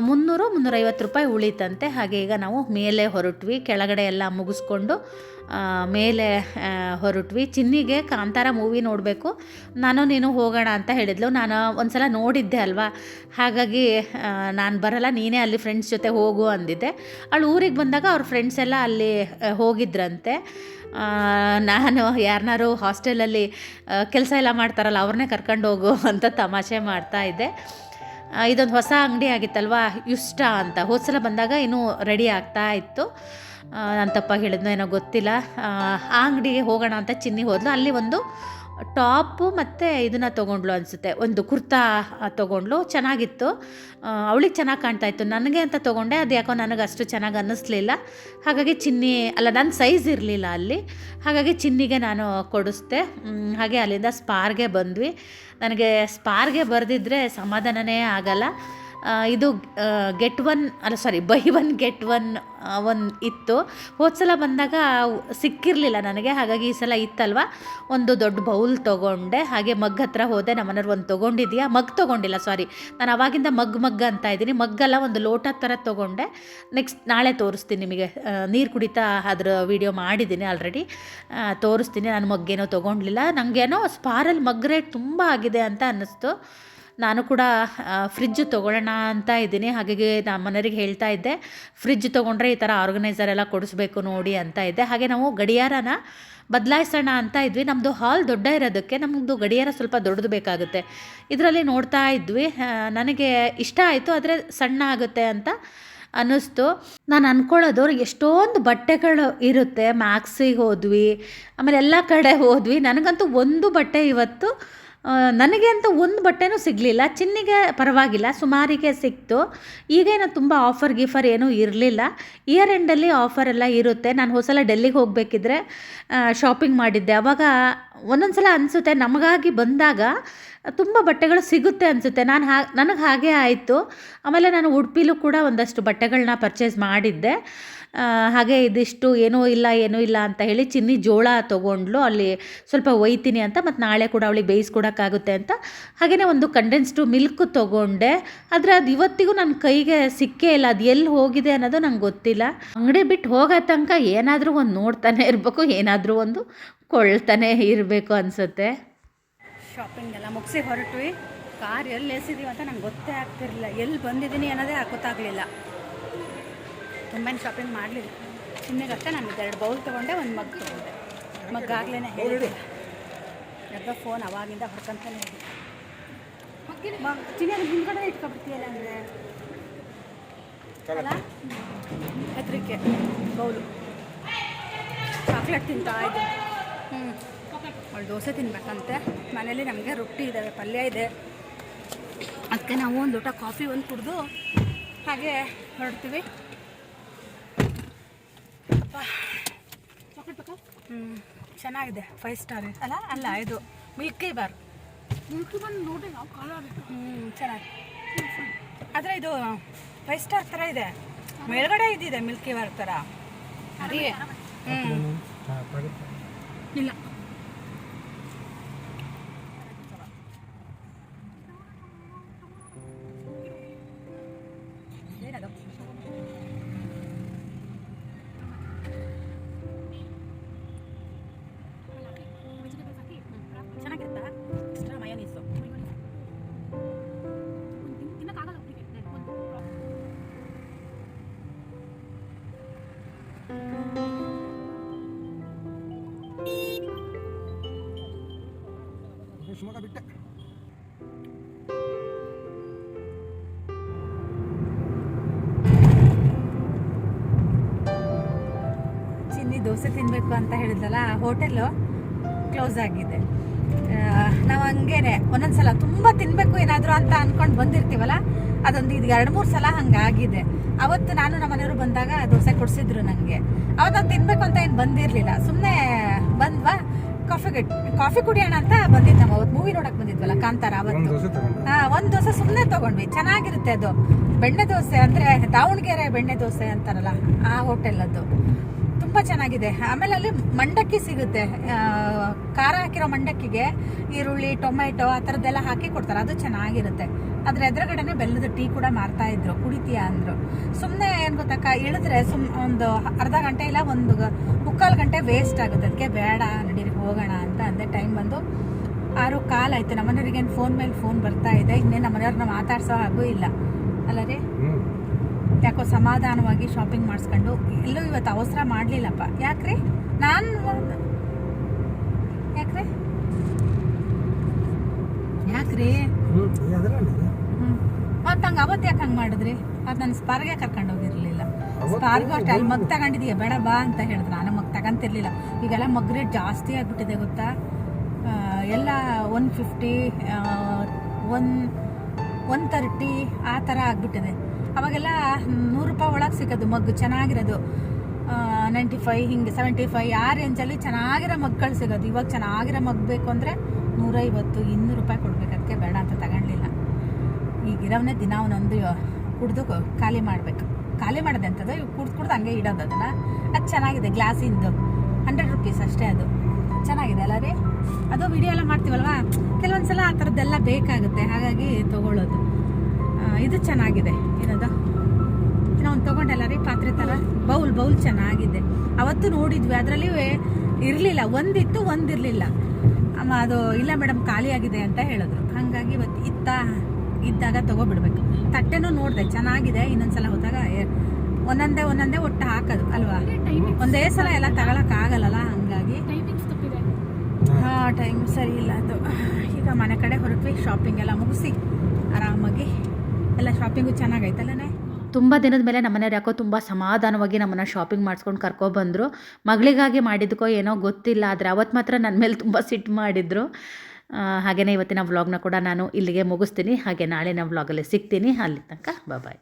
ಮುನ್ನೂರು ಮುನ್ನೂರೈವತ್ತು ರೂಪಾಯಿ ಉಳಿತಂತೆ. ಹಾಗೆ ಈಗ ನಾವು ಮೇಲೆ ಹೊರಟ್ವಿ, ಕೆಳಗಡೆ ಎಲ್ಲ ಮುಗಿಸ್ಕೊಂಡು ಮೇಲೆ ಹೊರಟ್ವಿ. ಚಿನ್ನಿಗೆ ಕಾಂತಾರ ಮೂವಿ ನೋಡಬೇಕು. ನಾನು, ನೀನು ಹೋಗೋಣ ಅಂತ ಹೇಳಿದ್ಲು. ನಾನು ಒಂದು ಸಲ ನೋಡಿದ್ದೆ ಅಲ್ವಾ? ಹಾಗಾಗಿ ನಾನು ಬರಲ್ಲ. ನೀನೇ ಅಲ್ಲಿ ಫ್ರೆಂಡ್ಸ್ ಜೊತೆ ಹೋಗು ಅಂದಿದ್ದೆ. ಅವಳು ಊರಿಗೆ ಬಂದಾಗ ಅವ್ರ ಫ್ರೆಂಡ್ಸ್ ಎಲ್ಲ ಅಲ್ಲಿ ಹೋಗಿದ್ರಂತೆ. ನಾನು ಯಾರನ್ನಾರು ಹಾಸ್ಟೆಲಲ್ಲಿ ಕೆಲಸ ಎಲ್ಲ ಮಾಡ್ತಾರಲ್ಲ ಅವ್ರನ್ನೇ ಕರ್ಕೊಂಡು ಹೋಗು ಅಂತ ತಮಾಷೆ ಮಾಡ್ತಾ ಇದ್ದೆ. ಇದೊಂದು ಹೊಸ ಅಂಗಡಿ ಆಗಿತ್ತಲ್ವಾ? ಇಷ್ಟ ಅಂತ. ಹೋದ್ಸಲ ಬಂದಾಗ ಇನ್ನೂ ರೆಡಿ ಆಗ್ತಾ ಇತ್ತು. ನನ್ನ ತಪ್ಪಾಗಿ ಹೇಳಿದ್ನೋ ಏನೋ ಗೊತ್ತಿಲ್ಲ. ಆ ಅಂಗಡಿಗೆ ಹೋಗೋಣ ಅಂತ ಚಿನ್ನಿ ಹೋದ್ಲು. ಅಲ್ಲಿ ಒಂದು ಟಾಪು ಮತ್ತು ಇದನ್ನು ತೊಗೊಂಡ್ಲು ಅನಿಸುತ್ತೆ. ಒಂದು ಕುರ್ತಾ ತೊಗೊಂಡ್ಲು ಚೆನ್ನಾಗಿತ್ತು. ಅವಳಿಗೆ ಚೆನ್ನಾಗಿ ಕಾಣ್ತಾ ಇತ್ತು. ನನಗೆ ಅಂತ ತೊಗೊಂಡೆ. ಅದು ಯಾಕೋ ನನಗೆ ಅಷ್ಟು ಚೆನ್ನಾಗಿ ಅನ್ನಿಸ್ಲಿಲ್ಲ. ಹಾಗಾಗಿ ಚಿನ್ನಿ, ಅಲ್ಲ ನನ್ನ ಸೈಜ್ ಇರಲಿಲ್ಲ ಅಲ್ಲಿ. ಹಾಗಾಗಿ ಚಿನ್ನಿಗೆ ನಾನು ಕೊಡಿಸ್ದೆ. ಹಾಗೆ ಅಲ್ಲಿಂದ ಸ್ಪಾರ್ಗೆ ಬಂದ್ವಿ. ನನಗೆ ಸ್ಪಾರ್ಗೆ ಬರೆದಿದ್ದರೆ ಸಮಾಧಾನನೇ ಆಗಲ್ಲ. ಇದು ಗೆಟ್ ಒನ್ ಅಲ್ಲ sorry buy one get one one ಇತ್ತು. ಹೋದ ಸಲ ಬಂದಾಗ ಸಿಕ್ಕಿರಲಿಲ್ಲ ನನಗೆ, ಹಾಗಾಗಿ ಈ ಸಲ ಇತ್ತಲ್ವ? ಒಂದು ದೊಡ್ಡ ಬೌಲ್ ತೊಗೊಂಡೆ, ಹಾಗೆ ಮಗ್ ಹತ್ರ ಹೋದೆ ನಮ್ಮನೆಯವ್ರು ಒಂದು ತೊಗೊಂಡಿದ್ಯಾ? ಮಗ್ ತೊಗೊಂಡಿಲ್ಲ ಸಾರಿ ನಾನು ಅವಾಗಿಂದ ಮಗ್ ಮಗ್ ಅಂತ ಇದ್ದೀನಿ. ಮಗ್ಗಲ್ಲ ಒಂದು ಲೋಟ ಥರ ತೊಗೊಂಡೆ. ನೆಕ್ಸ್ಟ್ ನಾಳೆ ತೋರಿಸ್ತೀನಿ ನಿಮಗೆ. ನೀರು ಕುಡಿತಾ ಅದ್ರ ವಿಡಿಯೋ ಮಾಡಿದ್ದೀನಿ ಆಲ್ರೆಡಿ ತೋರಿಸ್ತೀನಿ. ನಾನು ಮಗ್ಗೇನೋ ತೊಗೊಂಡಿಲ್ಲ ನನಗೇನೋ ಸ್ಪಾರಲ್ಲಿ ಮಗ್ ರೇಟ್ ತುಂಬ ಆಗಿದೆ ಅಂತ ಅನ್ನಿಸ್ತು. ನಾನು ಕೂಡ ಫ್ರಿಜ್ ತೊಗೊಳ್ಳೋಣ ಅಂತ ಇದ್ದೀನಿ. ಹಾಗಾಗಿ ನಮ್ಮ ಮನೆಯವ್ರಿಗೆ ಹೇಳ್ತಾ ಇದ್ದೆ. ಫ್ರಿಜ್ ತೊಗೊಂಡ್ರೆ ಈ ಥರ ಆರ್ಗನೈಸರ್ ಎಲ್ಲ ಕೊಡಿಸ್ಬೇಕು ನೋಡಿ ಅಂತ ಇದ್ದೆ. ಹಾಗೆ ನಾವು ಗಡಿಯಾರನ ಬದಲಾಯಿಸೋಣ ಅಂತ ಇದ್ವಿ. ನಮ್ಮದು ಹಾಲ್ ದೊಡ್ಡ ಇರೋದಕ್ಕೆ ನಮ್ಮದು ಗಡಿಯಾರ ಸ್ವಲ್ಪ ದೊಡ್ಡದು ಬೇಕಾಗುತ್ತೆ. ಇದರಲ್ಲಿ ನೋಡ್ತಾ ಇದ್ವಿ. ನನಗೆ ಇಷ್ಟ ಆಯಿತು, ಆದರೆ ಸಣ್ಣ ಆಗುತ್ತೆ ಅಂತ ಅನ್ನಿಸ್ತು. ನಾನು ಅಂದ್ಕೊಳ್ಳೋದು ಎಷ್ಟೊಂದು ಬಟ್ಟೆಗಳು ಇರುತ್ತೆ. ಮ್ಯಾಕ್ಸಿಗೆ ಹೋದ್ವಿ. ಆಮೇಲೆ ಎಲ್ಲ ಕಡೆ ಹೋದ್ವಿ. ನನಗಂತೂ ಒಂದು ಬಟ್ಟೆ ಇವತ್ತು ನನಗೆ ಅಂತ ಒಂದು ಬಟ್ಟೆನೂ ಸಿಗಲಿಲ್ಲ. ಚಿನ್ನಿಗೆ ಪರವಾಗಿಲ್ಲ, ಸುಮಾರಿಗೆ ಸಿಕ್ತು. ಈಗೇನು ತುಂಬ ಆಫರ್ ಗಿಫರ್ ಏನೂ ಇರಲಿಲ್ಲ. ಇಯರ್ ಎಂಡಲ್ಲಿ ಆಫರ್ ಎಲ್ಲ ಇರುತ್ತೆ. ನಾನು ಹೊಸಲ ಡೆಲ್ಲಿಗೆ ಹೋಗಬೇಕಿದ್ರೆ ಶಾಪಿಂಗ್ ಮಾಡಿದ್ದೆ. ಆವಾಗ ಒಂದೊಂದು ಸಲ ಅನಿಸುತ್ತೆ, ನಮಗಾಗಿ ಬಂದಾಗ ತುಂಬ ಬಟ್ಟೆಗಳು ಸಿಗುತ್ತೆ ಅನಿಸುತ್ತೆ. ನಾನು ಹಾ, ನನಗೆ ಹಾಗೆ ಆಯಿತು. ಆಮೇಲೆ ನಾನು ಉಡುಪಿಲೂ ಕೂಡ ಒಂದಷ್ಟು ಬಟ್ಟೆಗಳನ್ನ ಪರ್ಚೇಸ್ ಮಾಡಿದ್ದೆ. ಹಾಗೆ ಇದಿಷ್ಟು ಏನೂ ಇಲ್ಲ ಏನೂ ಇಲ್ಲ ಅಂತ ಹೇಳಿ ಚಿನ್ನಿ ಜೋಳ ತೊಗೊಂಡ್ಲು. ಅಲ್ಲಿ ಸ್ವಲ್ಪ ಒಯ್ತೀನಿ ಅಂತ ಮತ್ತು ನಾಳೆ ಕೂಡ ಅವಳಿಗೆ ಬೇಯಿಸ್ಕೊಡೋಕ್ಕಾಗುತ್ತೆ ಅಂತ. ಹಾಗೆಯೇ ಒಂದು ಕಂಡೆನ್ಸ್ಡು ಮಿಲ್ಕ್ ತೊಗೊಂಡೆ. ಆದರೆ ಅದು ಇವತ್ತಿಗೂ ನನ್ನ ಕೈಗೆ ಸಿಕ್ಕೇ ಇಲ್ಲ. ಅದು ಎಲ್ಲಿ ಹೋಗಿದೆ ಅನ್ನೋದು ನಂಗೆ ಗೊತ್ತಿಲ್ಲ. ಅಂಗಡಿ ಬಿಟ್ಟು ಹೋಗೋ ತನಕ ಏನಾದರೂ ಒಂದು ನೋಡ್ತಾನೆ ಇರಬೇಕು, ಏನಾದರೂ ಒಂದು ಕೊಳ್ತಾನೆ ಇರಬೇಕು ಅನಿಸುತ್ತೆ. ಶಾಪಿಂಗ್ ಎಲ್ಲ ಮುಗಿಸಿ ಹೊರಟ್ವಿ. ಕಾರ್ ಎಲ್ಲಿ ಎಸಿದೀವಿ ಅಂತ ನಂಗೆ ಗೊತ್ತೇ ಆಗ್ತಿರಲಿಲ್ಲ. ಎಲ್ಲಿ ಬಂದಿದ್ದೀನಿ ಅನ್ನೋದೇ ಗೊತ್ತಾಗಲಿಲ್ಲ. ತುಂಬಾ ಶಾಪಿಂಗ್ ಮಾಡಲಿಲ್ಲ. ಚಿನ್ನಗಷ್ಟೇ ನಾನು ಎರಡು ಬೌಲ್ ತೊಗೊಂಡೆ ಒಂದು ಮಗ್ ತೊಗೊಂಡೆ. ಮಗ್ ಆಗ್ಲೇ ಹೇಳಿದೆ ಎಲ್ಲ ಫೋನ್ ಅವಾಗಿಂದ ಹೊರಕಂತಲೇ ಇದೆ ಮಗ್ ಹಿಂದ್ಗಡೆ ಇಟ್ಕೊಬಿಡ್ತೀಯಲ್ಲ ಅಂದರೆ? ಅಲ್ಲ? ಹೆದರಿಕೆ ಬೌಲು ಚಾಕ್ಲೇಟ್ ತಿಂತಾ ಇದೆ ಹ್ಞೂ ಅವಳು ದೋಸೆ ತಿನ್ಬೇಕಂತೆ. ಮನೇಲಿ ನಮಗೆ ರೊಟ್ಟಿ ಇದ್ದಾವೆ ಪಲ್ಯ ಇದೆ. ಅದಕ್ಕೆ ನಾವು ಒಂದು ಲೋಟ ಕಾಫಿ ಒಂದು ಕುಡಿದು ಹಾಗೆ ಹೊರಡ್ತೀವಿ. ಚೆನ್ನಾಗಿದೆ. ಫೈವ್ ಸ್ಟಾರ್ ಅಲ್ಲ ಅಲ್ಲ ಇದು ಮಿಲ್ಕಿ ಬಾರ್ ಮಿಲ್ಕಿ ಬಾರ್ ನೋಡಿ ನಾವು ಹ್ಞೂ ಚೆನ್ನಾಗಿ. ಆದರೆ ಇದು ಫೈವ್ ಸ್ಟಾರ್ ಥರ ಇದೆ. ಮೇಲ್ಗಡೆ ಇದ್ದಿದೆ ಮಿಲ್ಕಿ ಬಾರ್ ಥರ ಅದೇ ಹ್ಞೂ ಇಲ್ಲ. ದೋಸೆ ತಿನ್ನಬೇಕು ಅಂತ ಹೇಳಿದ್ಲಲ್ಲ ಆ ಹೋಟೆಲು ಕ್ಲೋಸ್ ಆಗಿದೆ. ನಾವು ಹಂಗೇನೆ ಒಂದೊಂದ್ಸಲ ತುಂಬ ತಿನ್ನಬೇಕು ಏನಾದರೂ ಅಂತ ಅಂದ್ಕೊಂಡು ಬಂದಿರ್ತೀವಲ್ಲ ಅದೊಂದು ಇದು ಎರಡು ಮೂರು ಸಲ ಹಂಗಾಗಿದೆ. ಅವತ್ತು ನಾನು ನಮ್ಮ ಮನೆಯವರು ಬಂದಾಗ ದೋಸೆ ಕೊಡಿಸಿದ್ರು ನನಗೆ ಅವತ್ತು ನಾವು ತಿನ್ನಬೇಕು ಅಂತ ಏನು ಬಂದಿರಲಿಲ್ಲ. ಸುಮ್ಮನೆ ಬಂದ್ವಾ? ಕಾಫಿ ಕಾಫಿ ಕುಡಿಯೋಣ ಅಂತ ಬಂದಿದ್ದು ನಾವು. ಅವತ್ತು ಮೂವಿ ನೋಡಕ್ಕೆ ಬಂದಿದ್ವಲ್ಲ ಕಾಂತಾರ ಅವತ್ತು. ಹಾ ಒಂದ್ ದೋಸೆ ಸುಮ್ಮನೆ ತಗೊಂಡ್ವಿ. ಚೆನ್ನಾಗಿರುತ್ತೆ ಅದು. ಬೆಣ್ಣೆ ದೋಸೆ ಅಂದ್ರೆ ದಾವಣಗೆರೆ ಬೆಣ್ಣೆ ದೋಸೆ ಅಂತಾರಲ್ಲ ಆ ಹೋಟೆಲ್ ಅದು ತುಂಬಾ ಚೆನ್ನಾಗಿದೆ. ಆಮೇಲೆ ಅಲ್ಲಿ ಮಂಡಕ್ಕಿ ಸಿಗುತ್ತೆ. ಖಾರ ಹಾಕಿರೋ ಮಂಡಕ್ಕಿಗೆ ಈರುಳ್ಳಿ ಟೊಮೆಟೊ ಆ ಥರದ್ದೆಲ್ಲ ಹಾಕಿ ಕೊಡ್ತಾರೆ. ಅದು ಚೆನ್ನಾಗಿರುತ್ತೆ. ಅದ್ರ ಎದುರುಗಡೆನೆ ಬೆಲ್ಲದ ಟೀ ಕೂಡ ಮಾರ್ತಾ ಇದ್ರು. ಕುಡಿತೀಯಾ ಅಂದ್ರು. ಸುಮ್ಮನೆ ಏನು ಗೊತ್ತಕ್ಕ ಇಳಿದ್ರೆ ಸುಮ್ ಒಂದು ಅರ್ಧ ಗಂಟೆ ಇಲ್ಲ, ಒಂದು ಮುಕ್ಕಾಲು ಗಂಟೆ ವೇಸ್ಟ್ ಆಗುತ್ತೆ. ಅದಕ್ಕೆ ಬೇಡ ನಡೀರಿ ಹೋಗೋಣ ಅಂತ ಅಂದೆ. ಟೈಮ್ ಬಂದು ಆರು ಕಾಲ್ ಆಯ್ತು. ನಮ್ಮನೆಯವ್ರಿಗೆ ಫೋನ್ ಮೇಲೆ ಫೋನ್ ಬರ್ತಾ ಇದೆ. ಇನ್ನೇ ನಮ್ಮನೆಯವ್ರನ್ನ ಮಾತಾಡ್ಸೋ ಹಾಗೂ ಇಲ್ಲ. ಅಲ್ಲ ರೀ? ಯಾಕೋ ಸಮಾಧಾನವಾಗಿ ಶಾಪಿಂಗ್ ಮಾಡಿಸ್ಕೊಂಡು ಎಲ್ಲೂ ಇವತ್ತು ಅವಸರ ಮಾಡಲಿಲ್ಲಪ್ಪ. ಯಾಕ್ರಿ? ನಾನು ಯಾಕ್ರಿ? ಯಾಕ್ರಿ? ಮತ್ತೆ ಹಂಗೆ ಅವತ್ತು ಯಾಕೆ ಹಂಗೆ ಮಾಡಿದ್ರಿ? ಅದು ನನ್ನ ಸ್ಪಾರ್ಗೆ ಕರ್ಕೊಂಡು ಹೋಗಿರಲಿಲ್ಲ. ಸ್ಪಾರ್ಗೂ ಅಷ್ಟೇ ಅಲ್ಲಿ ಮಗ್ ತಗೊಂಡಿದೀಯ? ಬೇಡ ಬಾ ಅಂತ ಹೇಳಿದ್ರು. ನಾನು ಮಗ್ ತಗೊಂತಿರ್ಲಿಲ್ಲ. ಈಗೆಲ್ಲ ಮಗ್ ರೇಟ್ ಜಾಸ್ತಿ ಆಗಿಬಿಟ್ಟಿದೆ ಗೊತ್ತಾ? ಎಲ್ಲ one fifty one one thirty ಆ ಥರ ಆಗಿಬಿಟ್ಟಿದೆ. ಅವಾಗೆಲ್ಲ ನೂರು ರೂಪಾಯಿ ಒಳಗೆ ಸಿಗೋದು ಮಗ್ಗು, ಚೆನ್ನಾಗಿರೋದು. ನೈಂಟಿ ಫೈವ್ ಹಿಂಗೆ ಸೆವೆಂಟಿ ಫೈವ್ ಆ ರೇಂಜಲ್ಲಿ ಚೆನ್ನಾಗಿರೋ ಮಗ್ಗಳು ಸಿಗೋದು. ಇವಾಗ ಚೆನ್ನಾಗಿರೋ ಮಗ್ ಬೇಕು ಅಂದರೆ ನೂರೈವತ್ತು, ಇನ್ನೂರು ರೂಪಾಯಿ ಕೊಡ್ಬೇಕು. ಅದಕ್ಕೆ ಬೇಡ ಅಂತ ತಗೊಂಡಿಲ್ಲ ಈಗಿರೋವನ್ನೇ ದಿನ ಒಂದೊಂದು ಕುಡ್ದು ಖಾಲಿ ಮಾಡಬೇಕು. ಖಾಲಿ ಮಾಡೋದು ಎಂಥದ್ದು ಇವು ಕುಡ್ದು ಕುಡ್ದು ಹಂಗೆ ಇಡೋದು ಅದನ್ನು. ಅದು ಚೆನ್ನಾಗಿದೆ, ಗ್ಲಾಸಿಂದು. ಹಂಡ್ರೆಡ್ ರುಪೀಸ್ ಅಷ್ಟೇ ಅದು. ಚೆನ್ನಾಗಿದೆ ಅಲ್ಲ ರೀ? ಅದು ವಿಡಿಯೋ ಎಲ್ಲ ಮಾಡ್ತೀವಲ್ವಾ? ಕೆಲವೊಂದು ಸಲ ಆ ಥರದ್ದೆಲ್ಲ ಬೇಕಾಗುತ್ತೆ. ಹಾಗಾಗಿ ತೊಗೊಳ್ಳೋದು. ಇದು ಚೆನ್ನಾಗಿದೆ. ಏನದು? ನಾವು ತೊಗೊಂಡಲ್ಲ ರೀ ಪಾತ್ರೆ ಥರ ಬೌಲ್ ಬೌಲ್ ಚೆನ್ನಾಗಿದೆ. ಅವತ್ತು ನೋಡಿದ್ವಿ ಅದರಲ್ಲಿ ಇರಲಿಲ್ಲ. ಒಂದಿತ್ತು ಒಂದಿರಲಿಲ್ಲ. ಅಮ್ಮ ಅದು ಇಲ್ಲ ಮೇಡಮ್ ಖಾಲಿಯಾಗಿದೆ ಅಂತ ಹೇಳಿದ್ರು. ಹಾಗಾಗಿ ಇವತ್ತು ಇತ್ತ ಇದ್ದಾಗ ತಗೋಬಿಡ್ಬೇಕು. ತಟ್ಟೆನೂ ನೋಡಿದೆ ಚೆನ್ನಾಗಿದೆ. ಇನ್ನೊಂದ್ಸಲ ಹೋದಾಗ ಒಂದೊಂದೇ ಒಂದೊಂದೇ ಒಟ್ಟು ಹಾಕೋದು ಅಲ್ವಾ? ಒಂದೇ ಸಲ ಎಲ್ಲ ತಗೊಳಕ್ ಆಗಲ್ಲಲ್ಲ ಹಂಗಾಗಿ? ಹಾ ಟೈಮ್ ಸರಿ ಇಲ್ಲ ಅದು. ಈಗ ಮನೆ ಕಡೆ ಹೊರಟ್ವಿ ಶಾಪಿಂಗ್ ಎಲ್ಲ ಮುಗಿಸಿ ಆರಾಮಾಗಿ ಎಲ್ಲ ಶಾಪಿಂಗು ಚೆನ್ನಾಗೈತಲ್ಲೇ ತುಂಬ ದಿನದ ಮೇಲೆ ನಮ್ಮನೆಯವ್ರು ಯಾಕೋ ತುಂಬ ಸಮಾಧಾನವಾಗಿ ನಮ್ಮನ್ನು ಶಾಪಿಂಗ್ ಮಾಡಿಸ್ಕೊಂಡು ಕರ್ಕೊಬಂದರು ಮಗಳಿಗಾಗಿ ಮಾಡಿದ್ಕೋ ಏನೋ ಗೊತ್ತಿಲ್ಲ, ಆದರೆ ಅವತ್ತು ಮಾತ್ರ ನನ್ನ ಮೇಲೆ ತುಂಬ ಸಿಟ್ಟು ಮಾಡಿದರು. ಹಾಗೆಯೇ ಇವತ್ತಿನ ವ್ಲಾಗ್ನ ಕೂಡ ನಾನು ಇಲ್ಲಿಗೆ ಮುಗಿಸ್ತೀನಿ. ಹಾಗೆ ನಾಳೆ ನಾಳಿನ ವ್ಲಾಗಲ್ಲಿ ಸಿಗ್ತೀನಿ. ಅಲ್ಲಿ ತನಕ ಬಾಯ್